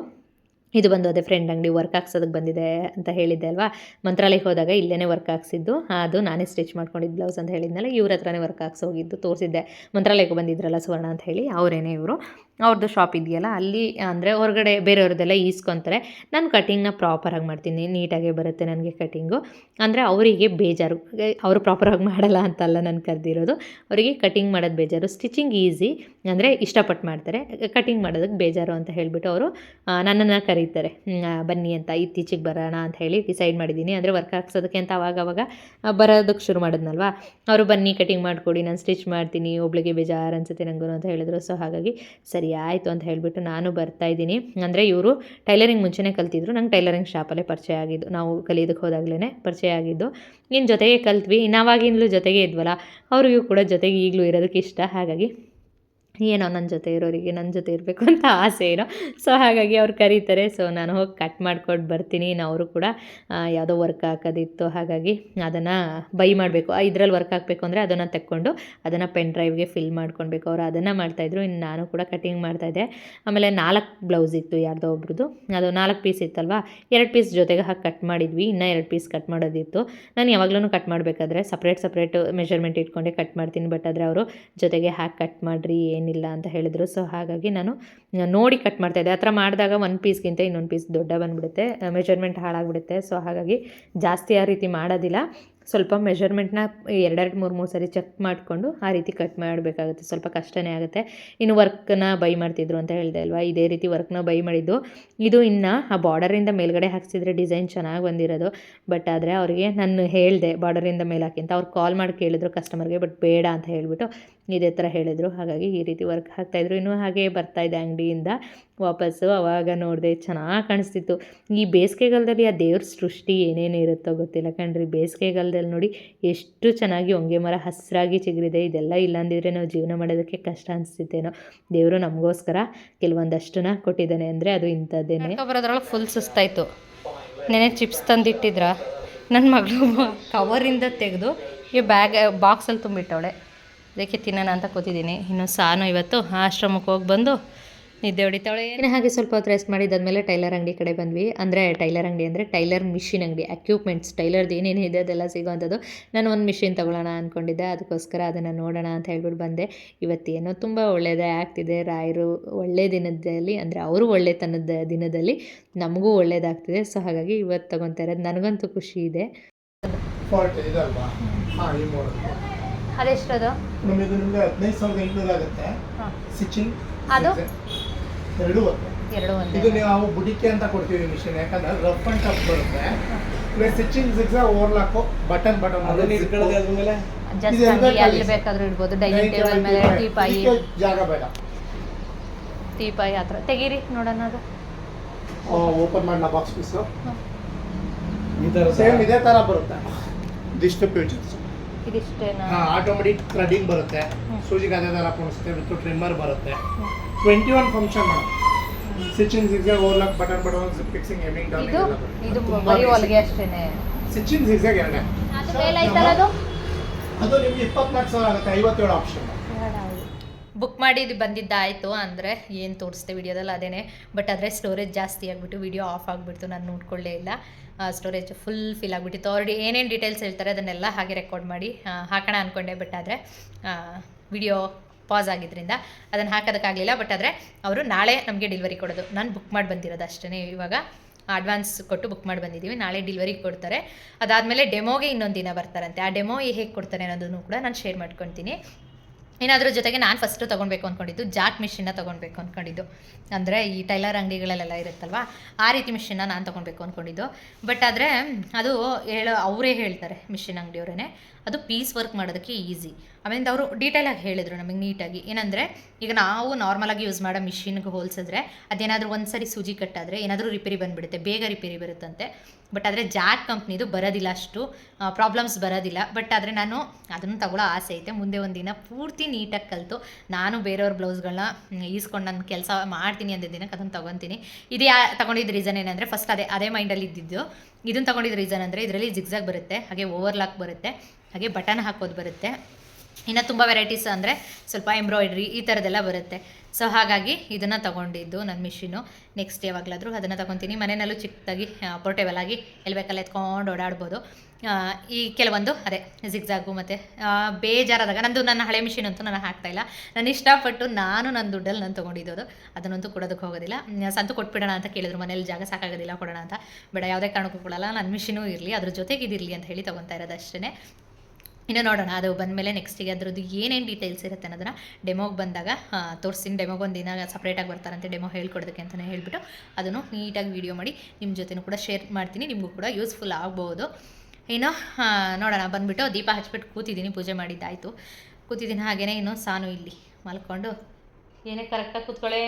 ಇದು ಬಂದು ಅದೇ ಫ್ರೆಂಡ್ ಅಂಗಡಿ ವರ್ಕ್ ಹಾಕ್ಸೋದಕ್ಕೆ ಬಂದಿದೆ ಅಂತ ಹೇಳಿದ್ದೆ ಅಲ್ವಾ? ಮಂತ್ರಾಲಯಕ್ಕೆ ಹೋದಾಗ ಇಲ್ಲೇ ವರ್ಕ್ ಹಾಕ್ಸಿದ್ದು. ಅದು ನಾನೇ ಸ್ಟಿಚ್ ಮಾಡ್ಕೊಂಡಿದ್ದು ಬ್ಲೌಸ್ ಅಂತ ಹೇಳಿದ್ನಲ್ಲ, ಇವ್ರ ಹತ್ರನೇ ವರ್ಕ್ ಹಾಕ್ಸಿ ಹೋಗಿದ್ದು, ತೋರಿಸಿದ್ದೆ. ಮಂತ್ರಾಲಯಕ್ಕೆ ಬಂದಿದ್ರಲ್ಲ ಸುವರ್ಣ ಅಂತ ಹೇಳಿ, ಅವರೇನೇ ಇವರು. ಅವ್ರದ್ದು ಶಾಪ್ ಇದೆಯಲ್ಲ, ಅಲ್ಲಿ ಅಂದರೆ ಹೊರಗಡೆ ಬೇರೆಯವ್ರದ್ದೆಲ್ಲ ಈಸ್ಕೊತಾರೆ. ನಾನು ಕಟಿಂಗ್ನ ಪ್ರಾಪರಾಗಿ ಮಾಡ್ತೀನಿ, ನೀಟಾಗೆ ಬರುತ್ತೆ ನನಗೆ ಕಟಿಂಗು ಅಂದರೆ ಅವರಿಗೆ ಬೇಜಾರು. ಅವರು ಪ್ರಾಪರಾಗಿ ಮಾಡಲ್ಲ ಅಂತಲ್ಲ ನಾನು ಕರೆದಿರೋದು. ಅವರಿಗೆ ಕಟಿಂಗ್ ಮಾಡೋದು ಬೇಜಾರು. ಸ್ಟಿಚಿಂಗ್ ಈಸಿ ಅಂದರೆ ಇಷ್ಟಪಟ್ಟು ಮಾಡ್ತಾರೆ. ಕಟಿಂಗ್ ಮಾಡೋದಕ್ಕೆ ಬೇಜಾರು ಅಂತ ಹೇಳಿಬಿಟ್ಟು ಅವರು ನನ್ನನ್ನು ಕರೀತಾರೆ. ಬನ್ನಿ ಅಂತ ಇತ್ತೀಚೆಗೆ ಬರೋಣ ಅಂತ ಹೇಳಿ ಡಿಸೈಡ್ ಮಾಡಿದ್ದೀನಿ. ಅಂದರೆ ವರ್ಕ್ ಹಾಕ್ಸೋದಕ್ಕೆ ಅಂತ ಅವಾಗ ಬರೋದಕ್ಕೆ ಶುರು ಮಾಡಿದ್ನಲ್ವಾ? ಅವರು ಬನ್ನಿ ಕಟಿಂಗ್ ಮಾಡಿಕೊಡಿ, ನಾನು ಸ್ಟಿಚ್ ಮಾಡ್ತೀನಿ, ಒಬ್ಳಿಗೆ ಬೇಜಾರು ಅನ್ಸುತ್ತೆ ನನಗೂ ಅಂತ ಹೇಳಿದ್ರು. ಸೊ ಹಾಗಾಗಿ ಸರಿ ಆಯಿತು ಅಂತ ಹೇಳಿಬಿಟ್ಟು ನಾನು ಬರ್ತಾ ಇದ್ದೀನಿ. ಅಂದರೆ ಇವರು ಟೈಲರಿಂಗ್ ಮುಂಚೆನೇ ಕಲ್ತಿದ್ರು. ನಂಗೆ ಟೈಲರಿಂಗ್ ಶಾಪಲ್ಲೇ ಪರಿಚಯ ಆಗಿದ್ದು. ನಾವು ಕಲಿಯೋದಕ್ಕೆ ಹೋದಾಗಲೇ ಪರಿಚಯ ಆಗಿದ್ದು. ಇನ್ನು ಜೊತೆಗೆ ಕಲ್ತ್ವಿ. ನಾವಾಗಿಂದಲೂ ಜೊತೆಗೆ ಇದ್ವಲ್ಲ, ಅವ್ರಿಗೂ ಕೂಡ ಜೊತೆಗೆ ಈಗಲೂ ಇರೋದಕ್ಕೆ ಇಷ್ಟ. ಹಾಗಾಗಿ ಏನೋ ನನ್ನ ಜೊತೆ ಇರೋರಿಗೆ ನನ್ನ ಜೊತೆ ಇರಬೇಕು ಅಂತ ಆಸೆ ಏನೋ. ಸೊ ಹಾಗಾಗಿ ಅವ್ರು ಕರೀತಾರೆ. ಸೊ ನಾನು ಹೋಗಿ ಕಟ್ ಮಾಡ್ಕೊಂಡು ಬರ್ತೀನಿ. ಅವರು ಕೂಡ ಯಾವುದೋ ವರ್ಕ್ ಹಾಕೋದಿತ್ತು. ಹಾಗಾಗಿ ಅದನ್ನು ಬೈ ಮಾಡಬೇಕು. ಇದ್ರಲ್ಲಿ ವರ್ಕ್ ಹಾಕಬೇಕು ಅಂದರೆ ಅದನ್ನು ತೆಕ್ಕೊಂಡು ಅದನ್ನು ಪೆನ್ ಡ್ರೈವ್ಗೆ ಫಿಲ್ ಮಾಡ್ಕೊಳ್ಬೇಕು ಅವರು ಅದನ್ನು ಮಾಡ್ತಾಯಿದ್ರು ಇನ್ನು ನಾನು ಕೂಡ ಕಟಿಂಗ್ ಮಾಡ್ತಾಯಿದ್ದೆ ಆಮೇಲೆ ನಾಲ್ಕು ಬ್ಲೌಸ್ ಇತ್ತು ಯಾರ್ದೋ ಒಬ್ರದ್ದು ಅದು ನಾಲ್ಕು ಪೀಸ್ ಇತ್ತಲ್ವಾ? ಎರಡು ಪೀಸ್ ಜೊತೆಗೆ ಹಾಕಿ ಕಟ್ ಮಾಡಿದ್ವಿ. ಇನ್ನೂ ಎರಡು ಪೀಸ್ ಕಟ್ ಮಾಡೋದಿತ್ತು. ನಾನು ಯಾವಾಗಲೂ ಕಟ್ ಮಾಡಬೇಕಾದ್ರೆ ಸಪ್ರೇಟ್ ಸಪ್ರೇಟ್ ಮೆಷರ್ಮೆಂಟ್ ಇಟ್ಕೊಂಡೆ ಕಟ್ ಮಾಡ್ತೀನಿ. ಬಟ್ ಆದರೆ ಅವರು ಜೊತೆಗೆ ಹಾಕಿ ಕಟ್ ಮಾಡಿರಿ ಏನಿಲ್ಲ ಅಂತ ಹೇಳಿದರು. ಸೊ ಹಾಗಾಗಿ ನಾನು ನೋಡಿ ಕಟ್ ಮಾಡ್ತಾಯಿದ್ದೆ ಆ ಥರ ಮಾಡಿದಾಗ ಒನ್ ಪೀಸ್ಗಿಂತ ಇನ್ನೊಂದು ಪೀಸ್ ದೊಡ್ಡ ಬಂದುಬಿಡುತ್ತೆ. ಮೆಜರ್ಮೆಂಟ್ ಹಾಳಾಗ್ಬಿಡುತ್ತೆ. ಸೊ ಹಾಗಾಗಿ ಜಾಸ್ತಿ ಆ ರೀತಿ ಮಾಡೋದಿಲ್ಲ. ಸ್ವಲ್ಪ ಮೆಷರ್ಮೆಂಟ್ನ ಎರಡೆರಡು, ಮೂರು ಮೂರು ಸರಿ ಚೆಕ್ ಮಾಡಿಕೊಂಡು ಆ ರೀತಿ ಕಟ್ ಮಾಡಬೇಕಾಗುತ್ತೆ. ಸ್ವಲ್ಪ ಕಷ್ಟನೇ ಆಗುತ್ತೆ. ಇನ್ನು ವರ್ಕ್ನ ಬೈ ಮಾಡ್ತಿದ್ರು ಅಂತ ಹೇಳಿದೆ ಅಲ್ವಾ? ಇದೇ ರೀತಿ ವರ್ಕ್ನ ಬೈ ಮಾಡಿದ್ದು. ಇದು ಇನ್ನು ಆ ಬಾರ್ಡರಿಂದ ಮೇಲ್ಗಡೆ ಹಾಕ್ಸಿದ್ರೆ ಡಿಸೈನ್ ಚೆನ್ನಾಗಿ ಬಂದಿರೋದು. ಬಟ್ ಆದರೆ ಅವರಿಗೆ ನಾನು ಹೇಳಿದೆ ಬಾರ್ಡರಿಂದ ಮೇಲೆ ಹಾಕಿ ಅಂತ. ಅವ್ರು ಕಾಲ್ ಮಾಡಿ ಕೇಳಿದ್ರು ಕಸ್ಟಮರ್ಗೆ ಬಟ್ ಬೇಡ ಅಂತ ಹೇಳಿಬಿಟ್ಟು ಇದೇ ಥರ ಹೇಳಿದರು. ಹಾಗಾಗಿ ಈ ರೀತಿ ವರ್ಕ್ ಹಾಕ್ತಾಯಿದ್ರು ಇನ್ನೂ ಹಾಗೆ ಬರ್ತಾಯಿದೆ ಅಂಗಡಿಯಿಂದ. ವಾಪಸ್ಸು ಅವಾಗ ನೋಡಿದೆ ಚೆನ್ನಾಗಿ ಕಾಣಿಸ್ತಿತ್ತು. ಈ ಬೇಸಿಗೆಗಾಲದಲ್ಲಿ ಆ ದೇವ್ರ ಸೃಷ್ಟಿ ಏನೇನು ಇರುತ್ತೋ ಗೊತ್ತಿಲ್ಲ ಕಣ್ರಿ. ಬೇಸಿಗೆಗಾಲದಲ್ಲಿ ನೋಡಿ ಎಷ್ಟು ಚೆನ್ನಾಗಿ ಹೊಂಗೆ ಮರ ಹಸಿರಾಗಿ ಚಿಗುರಿದೆ. ಇದೆಲ್ಲ ಇಲ್ಲಾಂದಿದ್ರೆ ನಾವು ಜೀವನ ಮಾಡೋದಕ್ಕೆ ಕಷ್ಟ ಅನಿಸ್ತಿತ್ತೇನೋ. ದೇವರು ನಮಗೋಸ್ಕರ ಕೆಲವೊಂದಷ್ಟನ್ನ ಕೊಟ್ಟಿದ್ದಾನೆ ಅಂದರೆ ಅದು ಇಂಥದ್ದೇನೆ. ಬರೋದ್ರೊಳಗೆ ಫುಲ್ ಸುಸ್ತಾಯಿತು. ನೆನೆ ಚಿಪ್ಸ್ ತಂದಿಟ್ಟಿದ್ರ. ನನ್ನ ಮಗಳು ಕವರಿಂದ ತೆಗೆದು ಈ ಬ್ಯಾಗ್ ಬಾಕ್ಸಲ್ಲಿ ತುಂಬಿಟ್ಟವಳೆ. ಅದಕ್ಕೆ ತಿನ್ನೋಣ ಅಂತ ಕೂತಿದ್ದೀನಿ. ಇನ್ನು ಸಾನು ಇವತ್ತು? ಆಶ್ರಮಕ್ಕೆ ಹೋಗಿ ಬಂದು ನಿದ್ದೆ ಹೊಡಿತಾಳೆ ಇನ್ನು ಹಾಗೆ ಸ್ವಲ್ಪ ಹೊತ್ತು ರೆಸ್ಟ್ ಮಾಡಿದ್ದಾದ್ಮೇಲೆ ಟೈಲರ್ ಅಂಗಡಿ ಕಡೆ ಬಂದ್ವಿ. ಅಂದರೆ ಟೈಲರ್ ಅಂಗಡಿ ಅಂದರೆ ಟೈಲರ್ ಮಿಷಿನ್ ಅಂಗಡಿ ಎಕ್ವಿಪ್ಮೆಂಟ್ಸ್ ಟೈಲರ್ದು ಏನೇನು ಇದೆ ಅದೆಲ್ಲ ಸಿಗೋವಂಥದ್ದು. ನಾನು ಒಂದು ಮಿಷಿನ್ ತೊಗೊಳ್ಳೋಣ ಅಂದ್ಕೊಂಡಿದ್ದೆ ಅದಕ್ಕೋಸ್ಕರ ಅದನ್ನು ನೋಡೋಣ ಅಂತ ಹೇಳ್ಬಿಟ್ಟು ಬಂದೆ. ಇವತ್ತೇನೋ ತುಂಬ ಒಳ್ಳೆಯದೇ ಆಗ್ತಿದೆ. ರಾಯರು ಒಳ್ಳೆಯ ದಿನದಲ್ಲಿ ಅಂದರೆ ಅವರು ಒಳ್ಳೆತನದ ದಿನದಲ್ಲಿ ನಮಗೂ ಒಳ್ಳೇದಾಗ್ತಿದೆ. ಸೊ ಹಾಗಾಗಿ ಇವತ್ತು ತೊಗೊತಾ ಇರೋದು. ನನಗಂತೂ ಖುಷಿ ಇದೆ. ಅದೆಷ್ಟದು ನಮಗೆ ಇದು ನಿಮಗೆ ಹದಿನೈದು ಸಾವಿರದ ಎಂಟುನೂರು ಆಗುತ್ತೆ. ಸ್ಟಿಚಿಂಗ್ ಅದು? ಎರಡು ಬರುತ್ತೆ ಎರಡು ಇದು ನಾವು ಬುಡಿಕೆ ಅಂತ ಕೊಡ್ತೀವಿ ಮಿಷನ್ ಯಾಕಂದ್ರೆ ರಫ್ ಅಂಡ್ ಟಫ್ ಬರುತ್ತೆ. Plus stitching six overlock button button ಅದನ್ನ ಇಟ್ಕೊಳ್ಳೋದು ಅದ್ರ ಮೇಲೆ ಜಸ್ಟ್ ಇದು ಹಂಗೆ ಎಲ್ಲಿ ಎಲ್ಲಿ ಬೇಕಾದ್ರೂ ಇಡ್ಬೋದು. ಡೈನಿಂಗ್ ಟೇಬಲ್ ಮೇಲೆ ಟೀಪಾಯಿ ಜಾಗ ಬೇಡ. ಟೀಪಾಯಿ ಆ ಥರ ತೆಗೀರಿ ನೋಡೋಣ ಅದು. ಓಪನ್ ಮಾಡಿ ನಾ ಬಾಕ್ಸ್ ಪೀಸ್ ಈ ತರ ಸೇಮ್ ಇದೇ ಥರ ಬರುತ್ತೆ. ಇದಿಷ್ಟು ಫ್ಯೂಚರ್ಸ್ ಇದಿಷ್ಟೇನಾ? ಆಟೋಮೆಟಿಕ್ ಥ್ರೆಡಿಂಗ್ ಬರುತ್ತೆ. ಹ್ಮ್. ಸೂಜಿಗೆ ಅದೇ ತರ ಕುಣಿಸುತ್ತೆ ವಿತ್ ಟ್ರಿಮ್ಮರ್ ಬರುತ್ತೆ. Twenty one function madam zigzag zigzag overlock button button fixing hemming down ಇದು ಇದು ಬರಿ ಹೊಲಿಗೆ ಅಷ್ಟೇನೆ. ಸಿಚಿನ್ ಜಿಗ್ಜಾಗ್ ಎರಡೇ. ಅದು ಮೇಲೆ ಐತಲ್ಲ ಅದು ಅದು ನಿಮಗೆ ಇಪ್ಪತ್ನಾಲ್ಕು ಸಾವಿರ ಆಗುತ್ತೆ ಐವತ್ತೇಳು ಆಪ್ಷನ್ ಬುಕ್ ಮಾಡಿ ಇದು ಬಂದಿದ್ದಾಯಿತು ಅಂದರೆ ಏನು ತೋರಿಸ್ತೆ ವಿಡಿಯೋದಲ್ಲಿ ಅದೇನೆ. ಬಟ್ ಆದರೆ ಸ್ಟೋರೇಜ್ ಜಾಸ್ತಿ ಆಗಿಬಿಟ್ಟು ವಿಡಿಯೋ ಆಫ್ ಆಗಿಬಿಡ್ತು ನಾನು ನೋಡ್ಕೊಳ್ಳೇ ಇಲ್ಲ. ಸ್ಟೋರೇಜ್ ಫುಲ್ ಫಿಲ್ ಆಗಿಬಿಟ್ಟಿತ್ತು. ಆಲ್ರೆಡಿ ಏನೇನು ಡೀಟೇಲ್ಸ್ ಹೇಳ್ತಾರೆ ಅದನ್ನೆಲ್ಲ ಹಾಗೆ ರೆಕಾರ್ಡ್ ಮಾಡಿ ಹಾಕೋಣ ಅಂದ್ಕೊಂಡೆ ಬಟ್ ಆದರೆ ವಿಡಿಯೋ ಪಾಸ್ ಆಗಿದ್ದರಿಂದ ಅದನ್ನು ಹಾಕೋದಕ್ಕಾಗಲಿಲ್ಲ. ಬಟ್ ಆದರೆ ಅವರು ನಾಳೆ ನಮಗೆ ಡೆಲಿವರಿ ಕೊಡೋದು. ನಾನು ಬುಕ್ ಮಾಡಿ ಬಂದಿರೋದು ಅಷ್ಟೇ ಇವಾಗ. ಅಡ್ವಾನ್ಸ್ ಕೊಟ್ಟು ಬುಕ್ ಮಾಡಿ ಬಂದಿದ್ದೀವಿ ನಾಳೆ ಡೆಲಿವರಿ ಕೊಡ್ತಾರೆ. ಅದಾದಮೇಲೆ ಡೆಮೋಗೆ ಇನ್ನೊಂದು ದಿನ ಬರ್ತಾರಂತೆ. ಆ ಡೆಮೋ ಹೇಗೆ ಕೊಡ್ತಾರೆ ಅನ್ನೋದನ್ನು ಕೂಡ ನಾನು ಶೇರ್ ಮಾಡ್ಕೊತೀನಿ. ಏನಾದರೂ ಜೊತೆಗೆ ನಾನು ಫಸ್ಟು ತೊಗೊಳ್ಬೇಕು ಅಂದ್ಕೊಂಡಿದ್ದು ಜಾಟ್ ಮಿಷಿನ್ನ ತೊಗೊಳ್ಬೇಕು ಅಂದ್ಕೊಂಡಿದ್ದು ಅಂದರೆ ಈ ಟೈಲರ್ ಅಂಗಡಿಗಳಲ್ಲೆಲ್ಲ ಇರುತ್ತಲ್ವ? ಆ ರೀತಿ ಮಿಷಿನ್ನ ನಾನು ತೊಗೊಳ್ಬೇಕು ಅಂದ್ಕೊಂಡಿದ್ದು ಬಟ್ ಆದರೆ ಅದು ಹೇಳೋ, ಅವರೇ ಹೇಳ್ತಾರೆ ಮಿಷಿನ್ ಅಂಗಡಿಯವರೇ ಅದು ಪೀಸ್ ವರ್ಕ್ ಮಾಡೋದಕ್ಕೆ ಈಸಿ ಆಮೇಲೆ ಅವರು ಡೀಟೇಲಾಗಿ ಹೇಳಿದರು ನಮಗೆ ನೀಟಾಗಿ ಏನಂದರೆ, ಈಗ ನಾವು ನಾರ್ಮಲಾಗಿ ಯೂಸ್ ಮಾಡೋ ಮಿಷಿನ್ಗೆ ಹೋಲಿಸಿದ್ರೆ, ಅದೇನಾದರೂ ಒಂದು ಸರಿ ಸೂಜಿ ಕಟ್ಟಾದರೆ ಏನಾದರೂ ರಿಪೇರಿ ಬಂದುಬಿಡುತ್ತೆ, ಬೇಗ ರಿಪೇರಿ ಬರುತ್ತಂತೆ. ಬಟ್ ಆದರೆ ಜಾಕ್ ಕಂಪ್ನಿದು ಬರೋದಿಲ್ಲ ಅಷ್ಟು ಪ್ರಾಬ್ಲಮ್ಸ್ ಬರೋದಿಲ್ಲ. ಬಟ್ ಆದರೆ ನಾನು ಅದನ್ನು ತಗೊಳ್ಳೋ ಆಸೆ ಐತೆ. ಮುಂದೆ ಒಂದು ದಿನ ಪೂರ್ತಿ ನೀಟಾಗಿ ಕಲಿತು, ನಾನು ಬೇರೆಯವ್ರ ಬ್ಲೌಸ್ಗಳನ್ನ ಈಸ್ಕೊಂಡು ನಾನು ಕೆಲಸ ಮಾಡ್ತೀನಿ ಅಂದ ದಿನಕ್ಕೆ ಅದನ್ನು ತೊಗೊತೀನಿ. ಇದು ಯಾ ತೊಗೊಂಡಿದ್ದ ರೀಸನ್ ಏನಂದರೆ ಫಸ್ಟ್ ಅದೇ ಅದೇ ಮೈಂಡಲ್ಲಿ ಇದ್ದಿದ್ದು. ಇದನ್ನು ತೊಗೊಂಡಿದ್ದ ರೀಸನ್ ಅಂದರೆ, ಇದರಲ್ಲಿ ಜಿಗ್ಸಾಗ್ ಬರುತ್ತೆ, ಹಾಗೆ ಓವರ್ಲಾಕ್ ಬರುತ್ತೆ, ಹಾಗೆ ಬಟನ್ ಹಾಕೋದು ಬರುತ್ತೆ. ಇನ್ನು ತುಂಬ ವೆರೈಟೀಸ್ ಅಂದರೆ ಸ್ವಲ್ಪ ಎಂಬ್ರಾಯ್ಡ್ರಿ ಈ ಥರದ್ದೆಲ್ಲ ಬರುತ್ತೆ. ಸೊ ಹಾಗಾಗಿ ಇದನ್ನು ತೊಗೊಂಡಿದ್ದು ನನ್ನ ಮಿಷಿನು ನೆಕ್ಸ್ಟ್ ಯಾವಾಗಲಾದರೂ ಅದನ್ನು ತೊಗೊತೀನಿ. ಮನೆಯಲ್ಲೂ ಚಿಕ್ಕದಾಗಿ ಪೋರ್ಟೇಬಲ್ ಆಗಿ ಬೇಕಲ್ಲ ಎತ್ಕೊಂಡು ಓಡಾಡ್ಬೋದು. ಈ ಕೆಲವೊಂದು, ಅದೇ ಜಿಗ್ಜಾಗು ಮತ್ತು ಬೇಜಾರಾದಾಗ, ನಂದು ನನ್ನ ಹಳೆ ಮಿಷಿನ್ ಅಂತೂ ನಾನು ಹಾಕ್ತಾಯಿಲ್ಲ ನಾನು ಇಷ್ಟಪಟ್ಟು ನಾನು ನನ್ನ ದುಡ್ಡಲ್ಲಿ ನಾನು ತೊಗೊಂಡಿದ್ದು ಅದನ್ನಂತೂ ಕೊಡೋದಕ್ಕೆ ಹೋಗೋದಿಲ್ಲ. ಸಂತು ಕೊಟ್ಬಿಡೋಣ ಅಂತ ಕೇಳಿದ್ರು ಮನೇಲಿ, ಜಾಗ ಸಾಕಾಗೋದಿಲ್ಲ, ಕೊಡೋಣ ಅಂತ. ಬೇಡ, ಯಾವುದೇ ಕಾರಣಕ್ಕೂ ಕೊಡಲ್ಲ. ನನ್ನ ಮಿಷಿನೂ ಇರಲಿ, ಅದ್ರ ಜೊತೆಗೆ ಇದಿರಲಿ ಅಂತ ಹೇಳಿ ತೊಗೊತಾ ಇರೋದು ಅಷ್ಟೇ ಇನ್ನು ನೋಡೋಣ, ಅದು ಬಂದಮೇಲೆ ನೆಕ್ಸ್ಟಿಗೆ ಅದರದ್ದು ಏನೇನು ಡೀಟೇಲ್ಸ್ ಇರುತ್ತೆ ಅನ್ನೋದನ್ನ ಡೆಮೋಗೆ ಬಂದಾಗ ತೋರಿಸ್ತೀನಿ. ಡೆಮೋಗೆ ಒಂದು ದಿನ ಸಪ್ರೇಟಾಗಿ ಬರ್ತಾರಂತೆ ಡೆಮೋ ಹೇಳ್ಕೊಡೋದಕ್ಕೆ ಅಂತಲೇ ಹೇಳಿಬಿಟ್ಟು ಅದನ್ನು ನೀಟಾಗಿ ವೀಡಿಯೋ ಮಾಡಿ ನಿಮ್ಮ ಜೊತೆನೂ ಕೂಡ ಶೇರ್ ಮಾಡ್ತೀನಿ, ನಿಮಗೂ ಕೂಡ ಯೂಸ್ಫುಲ್ ಆಗ್ಬೋದು. ಇನ್ನು ನೋಡೋಣ. ಬಂದುಬಿಟ್ಟು ದೀಪ ಹಚ್ಬಿಟ್ಟು ಕೂತಿದ್ದೀನಿ, ಪೂಜೆ ಮಾಡಿದ್ದಾಯಿತು. ಕೂತಿದ್ದೀನಿ ಹಾಗೆಯೇ ಇನ್ನೂ ಸಾನು ಇಲ್ಲಿ ಮಲ್ಕೊಂಡು. ಏನೇ ಕರೆಕ್ಟಾಗಿ ಕೂತ್ಕೊಳ್ಳೆ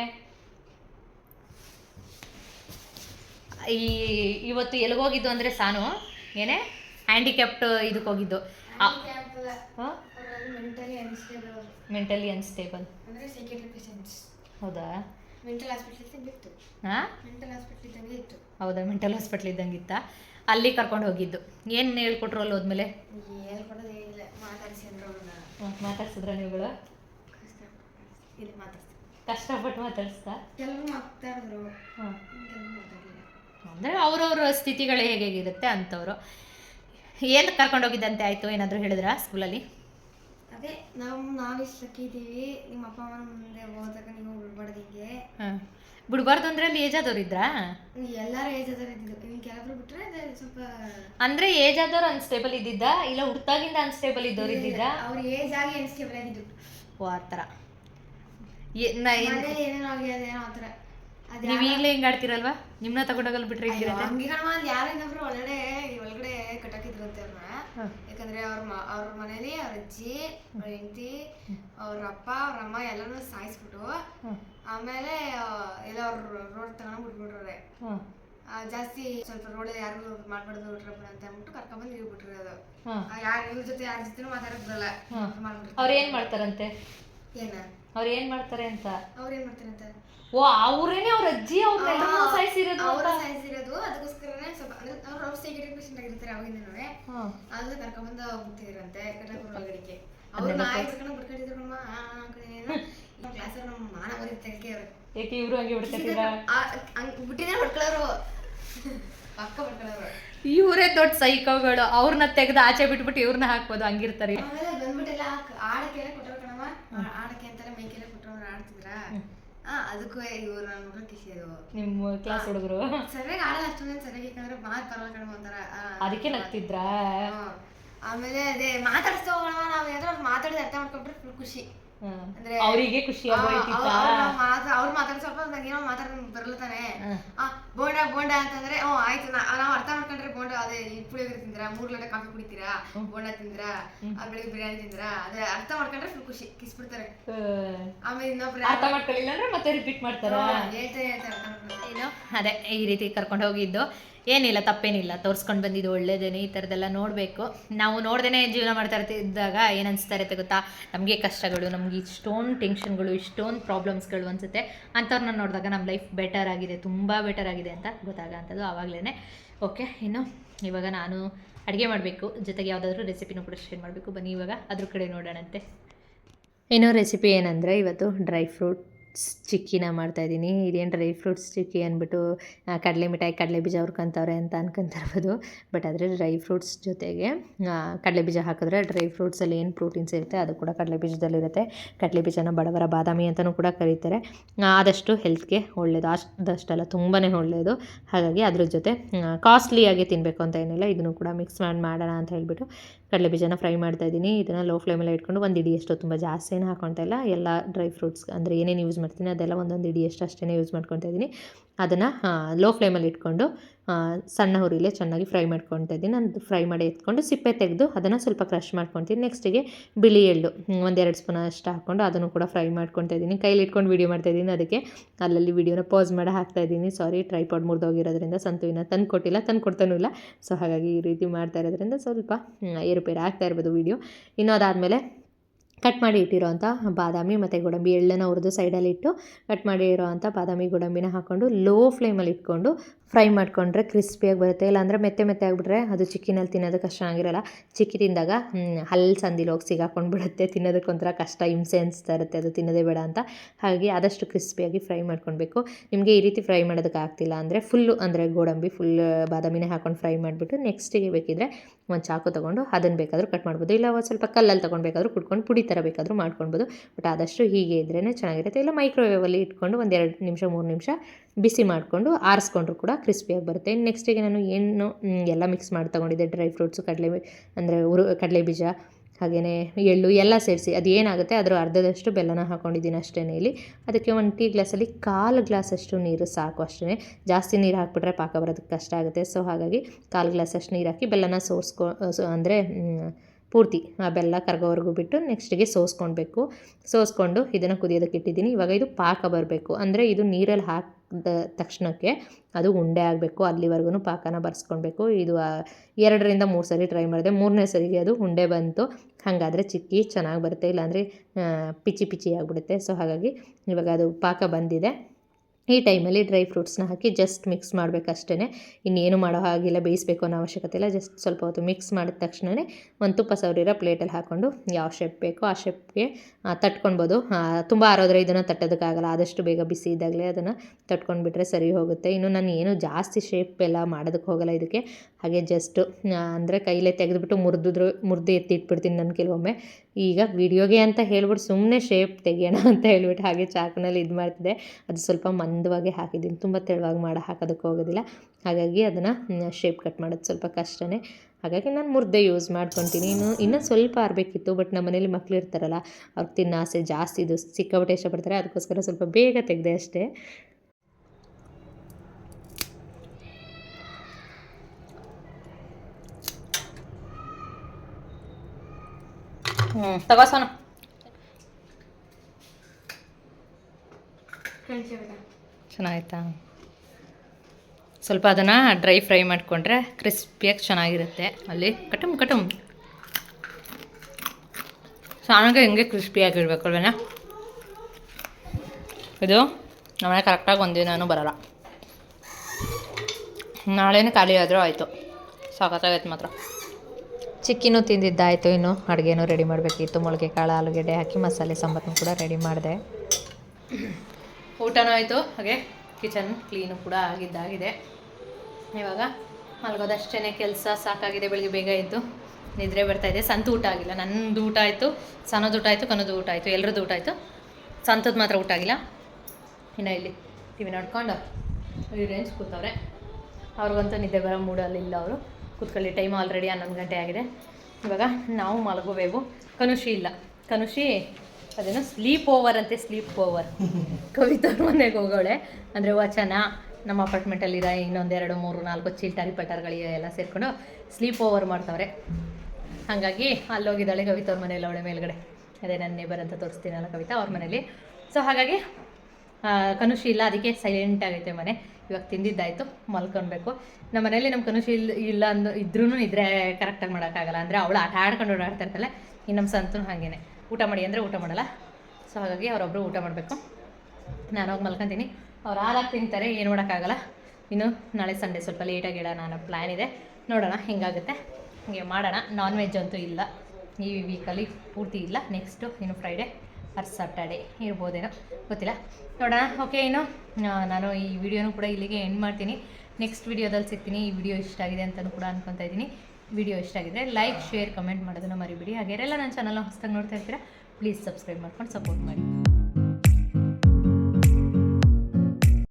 ಈ, ಇವತ್ತು ಎಲ್ಲಿಗೋಗಿದ್ದು ಅಂದರೆ ಸಾನು? ಏನೇ? ಹ್ಯಾಂಡಿಕ್ಯಾಪ್ಟ್ ಇದಕ್ಕೆ ಹೋಗಿದ್ದು? ಮೆಂಟಲಿ ಅನ್ಸ್ಟೇಬಲ್ ಅವರು ಮೆಂಟಲಿ ಅನ್ಸ್ಟೇಬಲ್ ಅಂದರೆ ಸೈಕೆಟ್ರಿ ಪೇಷಂಟ್ಸ್ ಹೌದಾ? ಮೆಂಟಲ್ ಹಾಸ್ಪಿಟ್ಲ್ ಇದ್ದಂಗೆ ಇತ್ತು. ಹಾಂ? ಮೆಂಟಲ್ ಹಾಸ್ಪಿಟ್ಲ್ ಇದ್ದಂಗೆ ಇತ್ತು. ಹೌದಾ? ಮೆಂಟಲ್ ಹಾಸ್ಪಿಟ್ಲ್ ಇದ್ದಂಗಿತ್ತ ಅಲ್ಲಿ ಕರ್ಕೊಂಡು ಹೋಗಿದ್ದು. ಏನು ಹೇಳ್ಕೊಟ್ರು ಅಲ್ಲಿ ಹೋದ್ಮೇಲೆ? ಮಾತಾಡ್ಸಿದ್ರ ನೀವುಗಳು? ಕಷ್ಟಪಟ್ಟು ಮಾತಾಡಿಸ್ತಾ? ಅಂದರೆ. ಅವ್ರವ್ರ ಸ್ಥಿತಿಗಳು ಹೇಗೆ ಹೇಗಿರುತ್ತೆ ಅಂಥವ್ರು ಏನು ಕರ್ಕೊಂಡು ಹೋಗಿದ್ದಂತೆ ಆಯಿತು? ಏನಾದರೂ ಹೇಳಿದ್ರಾ ಸ್ಕೂಲಲ್ಲಿ? ಅದೇ ನಾವು ಇದ್ದೀವಿ. ನಿಮ್ಮ ಅಪ್ಪ ಅಮ್ಮನ ಮುಂದೆ ಹೋದಾಗ ನೀವು ಬಿಡ್ಬಾರ್ದು ಬಿಡಬಾರ್ದು ಹಾಂ. ಅಂದ್ರೆ ಅಂದರೆ ಅಲ್ಲಿ ಏಜ್ ಆದವ್ರು ಇದ್ರ? ಎಲ್ಲರೂ ಏಜ್ ಆದವ್ರು ಇದ್ದಿದ್ದು. ಇನ್ನು ಕೆಲವರು ಬಿಟ್ಟರೆ ಅದೇ ಸ್ವಲ್ಪ ಅಂದ್ರೆ ಏಜ್ ಆದವ್ರು ಅನ್ಸ್ಟೇಬಲ್ ಇದ್ದಿದ್ದ? ಇಲ್ಲ ಹುಟ್ಟಾಗಿಂದ ಅನ್ಸ್ಟೇಬಲ್ ಇದ್ದವ್ರು ಇದ್ದಿದ್ದ? ಅವ್ರ ಏಜ್ ಆಗಿ ಅನ್ಸ್ಟೇಬಲ್ ಆಗಿದ್ದು. ಓ ಆ ಥರ. ಏ- ನಾ ಏನ್- ಮನೇಲಿ ಏನೇನೋ ಆಗ್ಯದೇನೋ ಆ ಥರ. ಅದು ನೀವು ಈಗಲೇ ಹಿಂಗೆ ಆಡ್ತಿರಲ್ವಾ ನಿಮ್ಮನ್ನ ತಗೊಂಡೋಗಲ್ ಬಿಟ್ರೆ ಹೆಂಗಿರುತ್ತೆ. ಹಂಗೆ ಕಣವ ಅಲ್ಲಿ ಯಾರೋ ಇನ್ನೊಬ್ರು ಒಳಗಡೆ ಒಳಗಡೆ ಅವ್ರನ್ನ ಯಾಕಂದ್ರೆ ಅವ್ರ ಅವ್ರ ಮನೇಲಿ ಅವ್ರ ಅಜ್ಜಿ ಅವ್ರ ಹೆಂಡತಿ ಅವ್ರ ಅಪ್ಪ ಅವ್ರ ಅಮ್ಮ ಎಲ್ಲಾನು ಸಾಯಿಸ್ಬಿಟ್ಟು ಆಮೇಲೆ ಎಲ್ಲ ಅವ್ರ ರೋಡ್ ತಗೊಂಡ್ ಬಿಟ್ಬಿಟ್ರೆ ಜಾಸ್ತಿ ಸ್ವಲ್ಪ ರೋಡ್ ಯಾರು ಮಾಡ್ಬಾರ್ದು ಬಿಟ್ರಪ್ಪ ಅಂತ ಅಂದ್ಬಿಟ್ಟು ಕರ್ಕೊಂಡ್ಬಂದು ನೀವು ಅದು ಯಾರ ಇವ್ರ ಜೊತೆ ಯಾರ ಜೊತೆ ಮಾತಾಡಕ್ ಬರಲ್ಲ. ಮಾಡ್ಬಿಡ್ತಾರೆ ಏನು ಮಾಡ್ತಾರಂತೆ? ಏನ? ಅವ್ರ ಏನ್ ಮಾಡ್ತಾರೆ ಅಂತ? ಅವ್ರ ಏನ್ ಮಾಡ್ತಾರೆ ಅಂತ ಓ ಅವರೇನೆ ಅವ್ರ ಅಜ್ಜಿ ಅವ್ರನ್ನೆಲ್ಲ ಸಾಯಿಸಿರೋದು ಅವ್ರ ಸಾಯಿಸಿರೋದು ಅದಕ್ಕೋಸ್ಕರನೇ ಸ್ವಲ್ಪ ಅಂದ್ರೆ ಅವ್ರ ಅವ್ರ ಸೀಕ್ರೆಟ್ ಪೇಷಂಟ್ ಆಗಿರ್ತಾರೆ ಅವಾಗಿಂದನೂ ಅದನ್ನ ಅದು ಕರ್ಕೊಂಡ್ಬಂದು ಹೋಗ್ತಿದ್ರಂತೆ ಕಟಾಪುರ ಒಳಗಡೆಗೆ ಅವ್ರು ನಾಯಿ ಕರ್ಕೊಂಡು ಬಿಟ್ಕೊಂಡಿದ್ರು ಕಣಮ್ಮ ಆ ಕಡೆ ಕ್ಲಾಸಲ್ಲಿ ನಮ್ಮ ಮಾನ ಬರೀತಕ್ಕೆ ಅವ್ರು ಏಕೆ ಇವರು ಹಂಗೆ ಬಿಡ್ತಿದ್ದೀರಾ ಬಿಟ್ಟಿದ್ರೆ ಹೊಡ್ಕೊಳ್ಳೋರು ಪಕ್ಕ ಹೊಡ್ಕೊಳ್ಳೋರು ಇವರೇ ದೊಡ್ಡ ಸೈಕೋಗಳು ಅವ್ರನ್ನ ತೆಗೆದು ಆಚೆ ಬಿಟ್ಬಿಟ್ಟು ಇವ್ರನ್ನ ಹಾಕ್ಬೋದು ಹಂಗಿರ್ತಾರೆ ಆಮೇಲೆ ಬಂದ್ಬಿಟ್ಟೆಲ್ಲ ಆಡಕ್ಕೆಲ್ಲ ಕೊಟ್ಟರು ಕಣಮ್ಮ ಆಡಕ್ಕೆ ಅಂತಾರೆ ಮೈಕೆಲ್ಲ ಕೊಟ್ಟರು ಆಡ್ತಿದ್ರ ಆ ಅದಕ್ಕೂ ಇವ್ರು ನನ್ನ ಮಗಳು ಕಿಸಿಯೋದು ನಿಮ್ಮ ಕ್ಲಾಸ್ ಹುಡುಗರು ಸರಿಯಾಗಿ ಆಡಲ್ಲ ಅಷ್ಟೊಂದೇನು ಸರಿಯಾಗಿ ಯಾಕಂದ್ರೆ ಮಾತು ಬರಲ್ಲ ಕಡಿಮೆ ಒಂಥರ ಆ, ಅದಕ್ಕೆ ನಗ್ತಿದ್ರಾ ಹ್ಮ್. ಆಮೇಲೆ ಅದೇ ಮಾತಾಡ್ಸ್ತಾ ಹೋಗೋಣ ನಾವು ಏನಾದ್ರು ಮಾತಾಡಿದ ಅರ್ಥ ಮಾಡ್ಕೊಂಡ್ರೆ ಫುಲ್ ಖುಷಿ. ಅಂದ್ರೆ ಅವರಿಗೆ ಖುಷಿ ಅವ್ರು ಮಾತಾಡ ಸ್ವಲ್ಪ ನಂಗೇನೋ ಮಾತಾಡ ಬರಲ್ಲ ತಾನೆ. ಆ ಬೋಂಡ ಬೋಂಡ ಅಂತಂದ್ರೆ ಓ ಆಯ್ತು ನಾವು ಅರ್ಥ ಮಾಡ್ಕೊಂಡ್ರೆ ಬೋಂಡ ಅದೇ ಪುಳಿಯೋಗರೆ ತಿಂದ್ರ ಮೂರ್ ಲೋಟ ಕಾಫಿ ಕುಡಿತೀರಾ ಬೋಂಡ ತಿಂದ್ರ ಆ ಬೆಳಿಗ್ಗೆ ಬಿರಿಯಾನಿ ತಿಂದ್ರ ಅದೇ ಅರ್ಥ ಮಾಡ್ಕೊಂಡ್ರೆ ಫುಲ್ ಖುಷಿ ಕಿಸ್ಬಿಡ್ತಾರೆ. ಆಮೇಲೆ ಇನ್ನೊಬ್ರು ಅರ್ಥ ಮಾಡ್ಕೊಳ್ಳಿಲ್ಲ ಅಂದ್ರೆ ಮತ್ತೆ ರಿಪೀಟ್ ಮಾಡ್ತಾರ? ಹೇಳ್ತಾರೆ ಹೇಳ್ತಾರೆ ಅರ್ಥ ಮಾಡ್ಕೊಳ್ತಾರೆ. ಏನು ಅದೇ ಈ ರೀತಿ ಕರ್ಕೊಂಡು ಹೋಗಿದ್ದು. ಏನಿಲ್ಲ, ತಪ್ಪೇನಿಲ್ಲ. ತೋರಿಸ್ಕೊಂಡು ಬಂದಿದ್ದು ಒಳ್ಳೇದೇನೆ, ಈ ಥರದ್ದೆಲ್ಲ ನೋಡಬೇಕು. ನಾವು ನೋಡ್ದೇ ಜೀವನ ಮಾಡ್ತಾ ಇರ್ತಿದ್ದಾಗ ಏನು ಇರುತ್ತೆ ಗೊತ್ತಾ? ನಮಗೆ ಕಷ್ಟಗಳು, ನಮಗೆ ಇಷ್ಟೊಂದು ಟೆನ್ಷನ್ಗಳು ಇಷ್ಟೊಂದು ಪ್ರಾಬ್ಲಮ್ಸ್ಗಳು ಅನಿಸುತ್ತೆ. ಅಂಥವ್ರನ್ನ ನೋಡಿದಾಗ ನಮ್ಮ ಲೈಫ್ ಬೆಟರ್ ಆಗಿದೆ, ತುಂಬ ಬೆಟರ್ ಆಗಿದೆ ಅಂತ ಗೊತ್ತಾಗೋಂಥದ್ದು ಆವಾಗಲೇ ಓಕೆ ಇನ್ನು ಇವಾಗ ನಾನು ಅಡುಗೆ ಮಾಡಬೇಕು. ಜೊತೆಗೆ ಯಾವುದಾದ್ರೂ ರೆಸಿಪಿನೂ ಕೂಡ ಶೇರ್ ಮಾಡಬೇಕು. ಬನ್ನಿ ಇವಾಗ, ಅದ್ರ ಕಡೆ ನೋಡೋಣಂತೆ. ಇನ್ನೂ ರೆಸಿಪಿ ಏನಂದರೆ ಇವತ್ತು ಡ್ರೈ ಫ್ರೂಟ್ಸ್ ಚಿಕ್ಕಿನ ಮಾಡ್ತಾಯಿದ್ದೀನಿ ಇದೇನು ಡ್ರೈ ಫ್ರೂಟ್ಸ್ ಚಿಕ್ಕಿ ಅಂದ್ಬಿಟ್ಟು ಕಡಲೆ ಮಿಠಾಯಿ, ಕಡಲೆ ಬೀಜ ಹುರ್ಕೊಂತವ್ರೆ ಅಂತ ಅನ್ಕೊಂತಿರ್ಬೋದು. ಬಟ್ ಆದರೆ ಡ್ರೈ ಫ್ರೂಟ್ಸ್ ಜೊತೆಗೆ ಕಡಲೆ ಬೀಜ ಹಾಕಿದ್ರೆ ಡ್ರೈ ಫ್ರೂಟ್ಸಲ್ಲಿ ಏನು ಪ್ರೋಟೀನ್ಸ್ ಇರುತ್ತೆ ಅದು ಕೂಡ ಕಡಲೆ ಬೀಜದಲ್ಲಿರುತ್ತೆ. ಕಡಲೆ ಬೀಜನ ಬಡವರ ಬಾದಾಮಿ ಅಂತಲೂ ಕೂಡ ಕರೀತಾರೆ. ಆದಷ್ಟು ಹೆಲ್ತ್ಗೆ ಒಳ್ಳೆಯದು ಅಷ್ಟದಷ್ಟಲ್ಲ ತುಂಬಾ ಒಳ್ಳೆಯದು ಹಾಗಾಗಿ ಅದ್ರ ಜೊತೆ ಕಾಸ್ಟ್ಲಿಯಾಗಿ ತಿನ್ನಬೇಕು ಅಂತ ಏನಿಲ್ಲ. ಇದನ್ನು ಕೂಡ ಮಿಕ್ಸ್ ಮಾಡಿ, ಮಾಡೋಣ ಅಂತ ಹೇಳ್ಬಿಟ್ಟು ಕಡಲೆ ಬೀಜನ ಫ್ರೈ ಮಾಡ್ತಾ ಇದ್ದೀನಿ. ಇದನ್ನು ಲೋ ಫ್ಲೇಮಲ್ಲಿ ಇಟ್ಕೊಂಡು ಒಂದು ಇಡಿಯಷ್ಟು ತುಂಬ ಜಾಸ್ತಿ ಏನು ಹಾಕೊಳ್ತಾ ಇಲ್ಲ. ಎಲ್ಲ ಡ್ರೈ ಫ್ರೂಟ್ಸ್ ಅಂದರೆ ಏನೇನು ಯೂಸ್ ಮಾಡ್ತೀನಿ ಅದೆಲ್ಲ ಒಂದೊಂದು ಇಡಿಯಷ್ಟು ಅಷ್ಟೇ ಯೂಸ್ ಮಾಡ್ಕೊತಾ ಇದ್ದೀನಿ. ಅದನ್ನು ಲೋ ಫ್ಲೇಮಲ್ಲಿ ಇಟ್ಕೊಂಡು ಸಣ್ಣ ಹುರಿಲೇ ಚೆನ್ನಾಗಿ ಫ್ರೈ ಮಾಡ್ಕೊತಾ ಇದ್ದೀನಿ. ನಾನು ಫ್ರೈ ಮಾಡಿ ಎತ್ಕೊಂಡು ಸಿಪ್ಪೆ ತೆಗೆದು ಅದನ್ನು ಸ್ವಲ್ಪ ಕ್ರಷ್ ಮಾಡ್ಕೊತೀನಿ ನೆಕ್ಸ್ಟಿಗೆ ಬಿಳಿ ಎಳ್ಳು ಒಂದೆರಡು ಸ್ಪೂನ್ ಅಷ್ಟು ಹಾಕ್ಕೊಂಡು ಅದನ್ನು ಕೂಡ ಫ್ರೈ ಮಾಡ್ಕೊತಾ ಇದ್ದೀನಿ. ಕೈಲಿ ಇಟ್ಕೊಂಡು ವೀಡಿಯೋ ಮಾಡ್ತಾ ಇದ್ದೀನಿ. ಅದಕ್ಕೆ ಅಲ್ಲಲ್ಲಿ ವೀಡಿಯೋನ ಪಾಸ್ ಮಾಡಿ ಹಾಕ್ತಾ ಇದ್ದೀನಿ. ಸಾರಿ ಟ್ರೈಪಾಡ್ ಮುರಿದೋಗಿರೋದ್ರಿಂದ ಸಂತುವಿನ ತಂದು ಕೊಟ್ಟಿಲ್ಲ, ತಂದು ಕೊಡ್ತಾನೂ ಇಲ್ಲ. ಸೊ ಹಾಗಾಗಿ ಈ ರೀತಿ ಮಾಡ್ತಾ ಇರೋದ್ರಿಂದ ಸ್ವಲ್ಪ ಏರುಪೇರು ಆಗ್ತಾ ಇರ್ಬೋದು ವೀಡಿಯೋ ಇನ್ನೂ ಅದಾದಮೇಲೆ ಕಟ್ ಮಾಡಿ ಇಟ್ಟಿರೋವಂಥ ಬಾದಾಮಿ ಮತ್ತು ಗೋಡಂಬಿ ಎಳ್ಳನ್ನು ಹುರಿದು ಸೈಡಲ್ಲಿ ಇಟ್ಟು ಕಟ್ ಮಾಡಿ ಇರೋವಂಥ ಬಾದಾಮಿ ಗೋಡಂಬಿನ ಹಾಕ್ಕೊಂಡು ಲೋ ಫ್ಲೇಮಲ್ಲಿ ಇಟ್ಕೊಂಡು ಫ್ರೈ ಮಾಡಿಕೊಂಡ್ರೆ ಕ್ರಿಸ್ಪಿಯಾಗಿ ಬರುತ್ತೆ. ಇಲ್ಲಾಂದರೆ ಮೆತ್ತೆ ಮೆತ್ತೆ ಆಗಿಬಿಟ್ರೆ ಅದು ಚಿಕ್ಕಿನಲ್ಲಿ ತಿನ್ನೋದಕ್ಕೆ ಕಷ್ಟ ಆಗಿರಲ್ಲ ಚಿಕ್ಕಿ ತಿಂದಾಗ ಹಲ್ಲು ಸಂದಿಲಿ ಹೋಗಿ ಸಿಗಾಕೊಂಡು ಬಿಡುತ್ತೆ ತಿನ್ನೋದಕ್ಕೆ ಒಂಥರ ಕಷ್ಟ, ಹಿಂಸೆ ಅನಿಸ್ತಾ ಇರುತ್ತೆ. ಅದು ತಿನ್ನೋದೇ ಬೇಡ ಅಂತ. ಹಾಗೆ ಆದಷ್ಟು ಕ್ರಿಸ್ಪಿಯಾಗಿ ಫ್ರೈ ಮಾಡ್ಕೊಳ್ಬೇಕು. ನಿಮಗೆ ಈ ರೀತಿ ಫ್ರೈ ಮಾಡೋದಕ್ಕೆ ಆಗ್ತಿಲ್ಲ ಅಂದರೆ ಫುಲ್ಲು ಅಂದರೆ ಗೋಡಂಬಿ ಫುಲ್ ಬಾದಾಮಿನೇ ಹಾಕೊಂಡು ಫ್ರೈ ಮಾಡಿಬಿಟ್ಟು ನೆಕ್ಸ್ಟಿಗೆ ಬೇಕಿದ್ರೆ ಒಂದು ಚಾಕು ತೊಗೊಂಡು ಅದನ್ನು ಬೇಕಾದರೂ ಕಟ್ ಮಾಡ್ಬೋದು. ಇಲ್ಲ ಒಂದು ಸ್ವಲ್ಪ ಕಲ್ಲಲ್ಲಿ ತೊಗೊಂಡು ಬೇಕಾದರೂ ಕುಟ್ಕೊಂಡು ಪುಡಿ ಥರ ಬೇಕಾದರೂ ಮಾಡ್ಕೊಳ್ಬೋದು. ಬಟ್ ಆದಷ್ಟು ಹೀಗೆ ಇದ್ರೇ ಚೆನ್ನಾಗಿರುತ್ತೆ. ಇಲ್ಲ ಮೈಕ್ರೋವೇವಲ್ಲಿ ಇಟ್ಕೊಂಡು ಒಂದು ಎರಡು ನಿಮಿಷ, ಮೂರು ನಿಮಿಷ ಬಿಸಿ ಮಾಡಿಕೊಂಡು ಆರಿಸ್ಕೊಂಡ್ರು ಕೂಡ ಕ್ರಿಸ್ಪಿಯಾಗಿ ಬರುತ್ತೆ. ನೆಕ್ಸ್ಟಿಗೆ ನಾನು ಏನು ಎಲ್ಲ ಮಿಕ್ಸ್ ಮಾಡಿ ತೊಗೊಂಡಿದ್ದೆ. ಡ್ರೈ ಫ್ರೂಟ್ಸು ಕಡಲೆ ಅಂದರೆ ಉರು, ಕಡಲೆ ಬೀಜ ಹಾಗೆಯೇ ಎಳ್ಳು ಎಲ್ಲ ಸೇರಿಸಿ. ಅದು ಏನಾಗುತ್ತೆ? ಅದರ ಅರ್ಧದಷ್ಟು ಬೆಲ್ಲನ ಹಾಕ್ಕೊಂಡಿದ್ದೀನಿ ಅಷ್ಟೇ ಇಲ್ಲಿ. ಅದಕ್ಕೆ ಒಂದು ಟೀ ಗ್ಲಾಸಲ್ಲಿ ಕಾಲು ಗ್ಲಾಸಷ್ಟು ನೀರು ಸಾಕು ಅಷ್ಟೇ ಜಾಸ್ತಿ ನೀರು ಹಾಕ್ಬಿಟ್ರೆ ಪಾಕ ಬರೋದಕ್ಕೆ ಕಷ್ಟ ಆಗುತ್ತೆ. ಸೊ ಹಾಗಾಗಿ ಕಾಲು ಗ್ಲಾಸಷ್ಟು ನೀರು ಹಾಕಿ ಬೆಲ್ಲನ ಸೋರಿಸ್ಕೊ, ಅಂದರೆ ಪೂರ್ತಿ ಆ ಬೆಲ್ಲ ಕರಗೋವರೆಗೂ ಬಿಟ್ಟು ನೆಕ್ಸ್ಟಿಗೆ ಸೋಸ್ಕೊಳ್ಬೇಕು. ಸೋಸ್ಕೊಂಡು ಇದನ್ನು ಕುದಿಯೋದಕ್ಕೆ ಇಟ್ಟಿದ್ದೀನಿ. ಇವಾಗ ಇದು ಪಾಕ ಬರಬೇಕು. ಅಂದರೆ ಇದು ನೀರಲ್ಲಿ ಹಾಕಿ ಹಾಕಿದ ತಕ್ಷಣಕ್ಕೆ ಅದು ಉಂಡೆ ಆಗಬೇಕು. ಅಲ್ಲಿವರೆಗೂ ಪಾಕನ ಬರ್ಸ್ಕೊಳ್ಬೇಕು. ಇದು ಎರಡರಿಂದ ಮೂರು ಸರಿ ಟ್ರೈ ಮಾಡಿದೆ. ಮೂರನೇ ಸರಿಗೆ ಅದು ಉಂಡೆ ಬಂತು. ಹಾಗಾದರೆ ಚಿಕ್ಕಿ ಚೆನ್ನಾಗಿ ಬರುತ್ತೆ. ಇಲ್ಲಾಂದರೆ ಪಿಚಿ ಪಿಚಿ ಆಗಿಬಿಡುತ್ತೆ. ಸೊ ಹಾಗಾಗಿ ಇವಾಗ ಅದು ಪಾಕ ಬಂದಿದೆ. ಈ ಟೈಮಲ್ಲಿ ಡ್ರೈ ಫ್ರೂಟ್ಸ್ನ ಹಾಕಿ ಜಸ್ಟ್ ಮಿಕ್ಸ್ ಮಾಡಬೇಕಷ್ಟೇ ಇನ್ನೇನು ಮಾಡೋ ಹಾಗಿಲ್ಲ, ಬೇಯಿಸಬೇಕು ಅನ್ನೋ ಅವಶ್ಯಕತೆ ಇಲ್ಲ. ಜಸ್ಟ್ ಸ್ವಲ್ಪ ಹೊತ್ತು ಮಿಕ್ಸ್ ಮಾಡಿದ ತಕ್ಷಣವೇ ಒಂದು ತುಪ್ಪ ಸವರಿರೋ ಪ್ಲೇಟಲ್ಲಿ ಹಾಕ್ಕೊಂಡು ಯಾವ ಶೇಪ್ ಬೇಕೋ ಆ ಶೇಪ್ಗೆ ತಟ್ಕೊಳ್ಬೋದು. ತುಂಬ ಆರೋದ್ರೆ ಇದನ್ನು ತಟ್ಟೋದಕ್ಕಾಗಲ್ಲ. ಆದಷ್ಟು ಬೇಗ ಬಿಸಿ ಇದ್ದಾಗಲೇ ಅದನ್ನು ತಟ್ಕೊಂಡ್ಬಿಟ್ರೆ ಸರಿ ಹೋಗುತ್ತೆ. ಇನ್ನು ನಾನು ಏನು ಜಾಸ್ತಿ ಶೇಪ್ ಎಲ್ಲ ಮಾಡೋದಕ್ಕೆ ಹೋಗಲ್ಲ ಇದಕ್ಕೆ. ಹಾಗೆ ಜಸ್ಟು ಅಂದರೆ ಕೈಲೇ ತೆಗೆದುಬಿಟ್ಟು ಮುರಿದ್ರು ಮುರಿದು ಎತ್ತಿಟ್ಬಿಡ್ತೀನಿ ನಾನು ಕೆಲವೊಮ್ಮೆ. ಈಗ ವಿಡಿಯೋಗೆ ಅಂತ ಹೇಳ್ಬಿಟ್ಟು ಸುಮ್ಮನೆ ಶೇಪ್ ತೆಗಿಯೋಣ ಅಂತ ಹೇಳ್ಬಿಟ್ಟು ಹಾಗೆ ಚಾಕುನಲ್ಲಿ ಇದು ಮಾಡ್ತಿದ್ದೆ. ಅದು ಸ್ವಲ್ಪ ಮಂದವಾಗಿ ಹಾಕಿದ್ದೀನಿ. ತುಂಬ ತೆಳುವಾಗಿ ಮಾಡಿ ಹಾಕೋದಕ್ಕೆ ಹೋಗೋದಿಲ್ಲ. ಹಾಗಾಗಿ ಅದನ್ನು ಶೇಪ್ ಕಟ್ ಮಾಡೋದು ಸ್ವಲ್ಪ ಕಷ್ಟನೇ. ಹಾಗಾಗಿ ನಾನು ಮುರ್ದೆ ಯೂಸ್ ಮಾಡ್ಕೊತೀನಿ. ಇನ್ನು, ಇನ್ನೂ ಸ್ವಲ್ಪ ಆರಬೇಕಿತ್ತು ಬಟ್ ನಮ್ಮ ಮನೇಲಿ ಮಕ್ಳು ಇರ್ತಾರಲ್ಲ ಅವ್ರಿಗೆ ತಿನ್ನೋ ಆಸೆ ಜಾಸ್ತಿ ಇದು ಸಿಕ್ಕಾಪಟ್ಟೆ ಇಷ್ಟಪಡ್ತಾರೆ. ಅದಕ್ಕೋಸ್ಕರ ಸ್ವಲ್ಪ ಬೇಗ ತೆಗೆದೆ ಅಷ್ಟೇ. ಹ್ಞೂ ತಗೋಸೋಣ ಚೆನ್ನಾಯ್ತಾ ಸ್ವಲ್ಪ ಅದನ್ನು ಡ್ರೈ ಫ್ರೈ ಮಾಡಿಕೊಂಡ್ರೆ ಕ್ರಿಸ್ಪಿಯಾಗಿ ಚೆನ್ನಾಗಿರುತ್ತೆ. ಅಲ್ಲಿ ಕಟಮ್ ಕಟಮ್ ಹಿಂಗೆ ಕ್ರಿಸ್ಪಿಯಾಗಿರ್ಬೇಕು ಅಲ್ವೇನ? ಇದು ನಮ್ಮನೆ ಕರೆಕ್ಟಾಗಿ ಒಂದಿನಾನು ಬರಲ್ಲ. ನಾಳೆನೇ ಖಾಲಿ ಆದರೂ ಆಯಿತು. ಸಾಕತ್ತಾಗೈತೆ ಮಾತ್ರ. ಚಿಕ್ಕಿನೂ ತಿಂದಿದ್ದಾಯಿತು ಇನ್ನು ಅಡುಗೆನೂ ರೆಡಿ ಮಾಡಬೇಕಿತ್ತು ಮೊಳಕೆ ಕಾಳು, ಆಲೂಗೆಡ್ಡೆ ಹಾಕಿ ಮಸಾಲೆ ಸಾಂಬಾರನ್ನು ಕೂಡ ರೆಡಿ ಮಾಡಿದೆ. ಊಟನೂ ಆಯಿತು, ಹಾಗೆ ಕಿಚನ್ ಕ್ಲೀನು ಕೂಡ ಆಗಿದ್ದಾಗಿದೆ. ಇವಾಗ ಮಲಗೋದಷ್ಟೇ ಕೆಲಸ ಸಾಕಾಗಿದೆ, ಬೆಳಿಗ್ಗೆ ಬೇಗ ಇದ್ದು ನಿದ್ರೆ ಬರ್ತಾಯಿದೆ ಸಂತು ಊಟ ಆಗಿಲ್ಲ, ನಂದು ಊಟ ಆಯಿತು ಸಣ್ಣದು ಊಟ ಆಯಿತು ಕನ್ನದು ಊಟ ಆಯಿತು ಎಲ್ಲರದ್ದು ಊಟ ಆಯಿತು. ಸಂತದ್ದು ಮಾತ್ರ ಊಟ ಆಗಿಲ್ಲ. ಇನ್ನು ಇಲ್ಲಿ ಟಿ ವಿ ನೋಡ್ಕೊಂಡು ರೇಂಜ್ ಕೂತವ್ರೆ. ಅವ್ರಿಗಂತೂ ನಿದ್ದೆ ಬರೋ ಮೂಡಲ್ಲಿಲ್ಲ ಅವರು. ಕೂತ್ಕೊಳ್ಳಿ ಟೈಮ್ ಆಲ್ರೆಡಿ ಹನ್ನೊಂದು ಗಂಟೆ ಆಗಿದೆ. ಇವಾಗ ನಾವು ಮಲಗೋಬೇಕು. ಕನುಷಿ ಇಲ್ಲ. ಕನುಷಿ ಅದೇನು ಸ್ಲೀಪ್ ಓವರ್ ಅಂತೆ ಸ್ಲೀಪ್ ಓವರ್ ಕವಿತಾ ಮನೆಗೆ ಹೋಗೋಳೆ. ಅಂದರೆ ವಚನ ನಮ್ಮ ಅಪಾರ್ಟ್ಮೆಂಟಲ್ಲಿರೋ ಇನ್ನೊಂದೆರಡು ಮೂರು ನಾಲ್ಕು ಚಿಲ್ಟಾರಿ ಪಟಾರ್ಗಳಿಗೆ ಎಲ್ಲ ಸೇರಿಕೊಂಡು ಸ್ಲೀಪ್ ಓವರ್ ಮಾಡ್ತವ್ರೆ. ಹಾಗಾಗಿ ಅಲ್ಲೋಗಿದ್ದಾಳೆ ಅವ್ರ ಮನೇಲಿ ಅವಳೆ ಮೇಲ್ಗಡೆ. ಅದೇ ನನ್ನ ನೇಬರ್ ಅಂತ ತೋರಿಸ್ತೀನಲ್ಲ ಕವಿತಾ ಅವ್ರ ಮನೇಲಿ ಸೊ ಹಾಗಾಗಿ ಕನುಷಿ ಇಲ್ಲ ಅದಕ್ಕೆ ಸೈಲೆಂಟ್ ಆಗೈತೆ ಮನೆ. ಇವಾಗ ತಿಂದಿದ್ದಾಯಿತು ಮಲ್ಕೊಬೇಕು ನಮ್ಮ ಮನೇಲಿ ನಮ್ಮ ಕನುಷ್ ಇಲ್ಲ ಇಲ್ಲ ಅಂದು ಇದ್ರೂ ನಿದ್ರೆ ಕರೆಕ್ಟಾಗಿ ಮಾಡೋಕ್ಕಾಗಲ್ಲ. ಅಂದರೆ ಅವಳು ಆಟ ಆಡ್ಕೊಂಡು ಓಡಾಡ್ತಾ ಇರ್ತಾಳೆ. ಇನ್ನು ನಮ್ಮ ಸಂತೂ ಹಾಗೇನೆ. ಊಟ ಮಾಡಿ ಅಂದರೆ ಊಟ ಮಾಡಲ್ಲ. ಸೊ ಹಾಗಾಗಿ ಅವರೊಬ್ಬರು ಊಟ ಮಾಡಬೇಕು. ನಾನು ಹೋಗಿ ಮಲ್ಕೊತೀನಿ. ಅವ್ರು ಹಾಲಾಗಿ ತಿಂತಾರೆ, ಏನು ಮಾಡೋಕ್ಕಾಗಲ್ಲ. ಇನ್ನು ನಾಳೆ ಸಂಡೇ ಸ್ವಲ್ಪ ಲೇಟಾಗಿ ಇಡೋಣ ಅನ್ನೋ ಪ್ಲ್ಯಾನ್ ಇದೆ. ನೋಡೋಣ, ಹೆಂಗಾಗುತ್ತೆ. ಹೀಗೆ ಮಾಡೋಣ. ನಾನ್ ವೆಜ್ ಅಂತೂ ಇಲ್ಲ. ಈ ವೀಕಲ್ಲಿ ಪೂರ್ತಿ ಇಲ್ಲ. ನೆಕ್ಸ್ಟು ಇನ್ನು ಫ್ರೈಡೇ ಆರ್ ಸಾಟರ್ಡೆ ಇರ್ಬೋದೇನೋ ಗೊತ್ತಿಲ್ಲ. ನೋಡೋಣ. ಓಕೆ ಏನು ನಾನು ಈ ವಿಡಿಯೋನು ಕೂಡ ಇಲ್ಲಿಗೆ ಎಂಡ್ ಮಾಡ್ತೀನಿ. ನೆಕ್ಸ್ಟ್ ವಿಡಿಯೋದಲ್ಲಿ ಸಿಗ್ತೀನಿ. ಈ ವಿಡಿಯೋ ಇಷ್ಟ ಆಗಿದೆ ಅಂತಲೂ ಕೂಡ ಅನ್ಕೊತಾ ಇದ್ದೀನಿ. ವಿಡಿಯೋ ಇಷ್ಟ ಆಗಿದ್ರೆ ಲೈಕ್ ಶೇರ್ ಕಮೆಂಟ್ ಮಾಡೋದನ್ನು ಮರಿಬಿಡಿ. ಹಾಗೆ ಎಲ್ಲ ನನ್ನ ಚಾನಲ್ನ ಹೊಸದಾಗಿ ನೋಡ್ತಾ ಇರ್ತೀರಾ ಪ್ಲೀಸ್ ಸಬ್ಸ್ಕ್ರೈಬ್ ಮಾಡ್ಕೊಂಡು ಸಪೋರ್ಟ್ ಮಾಡಿ.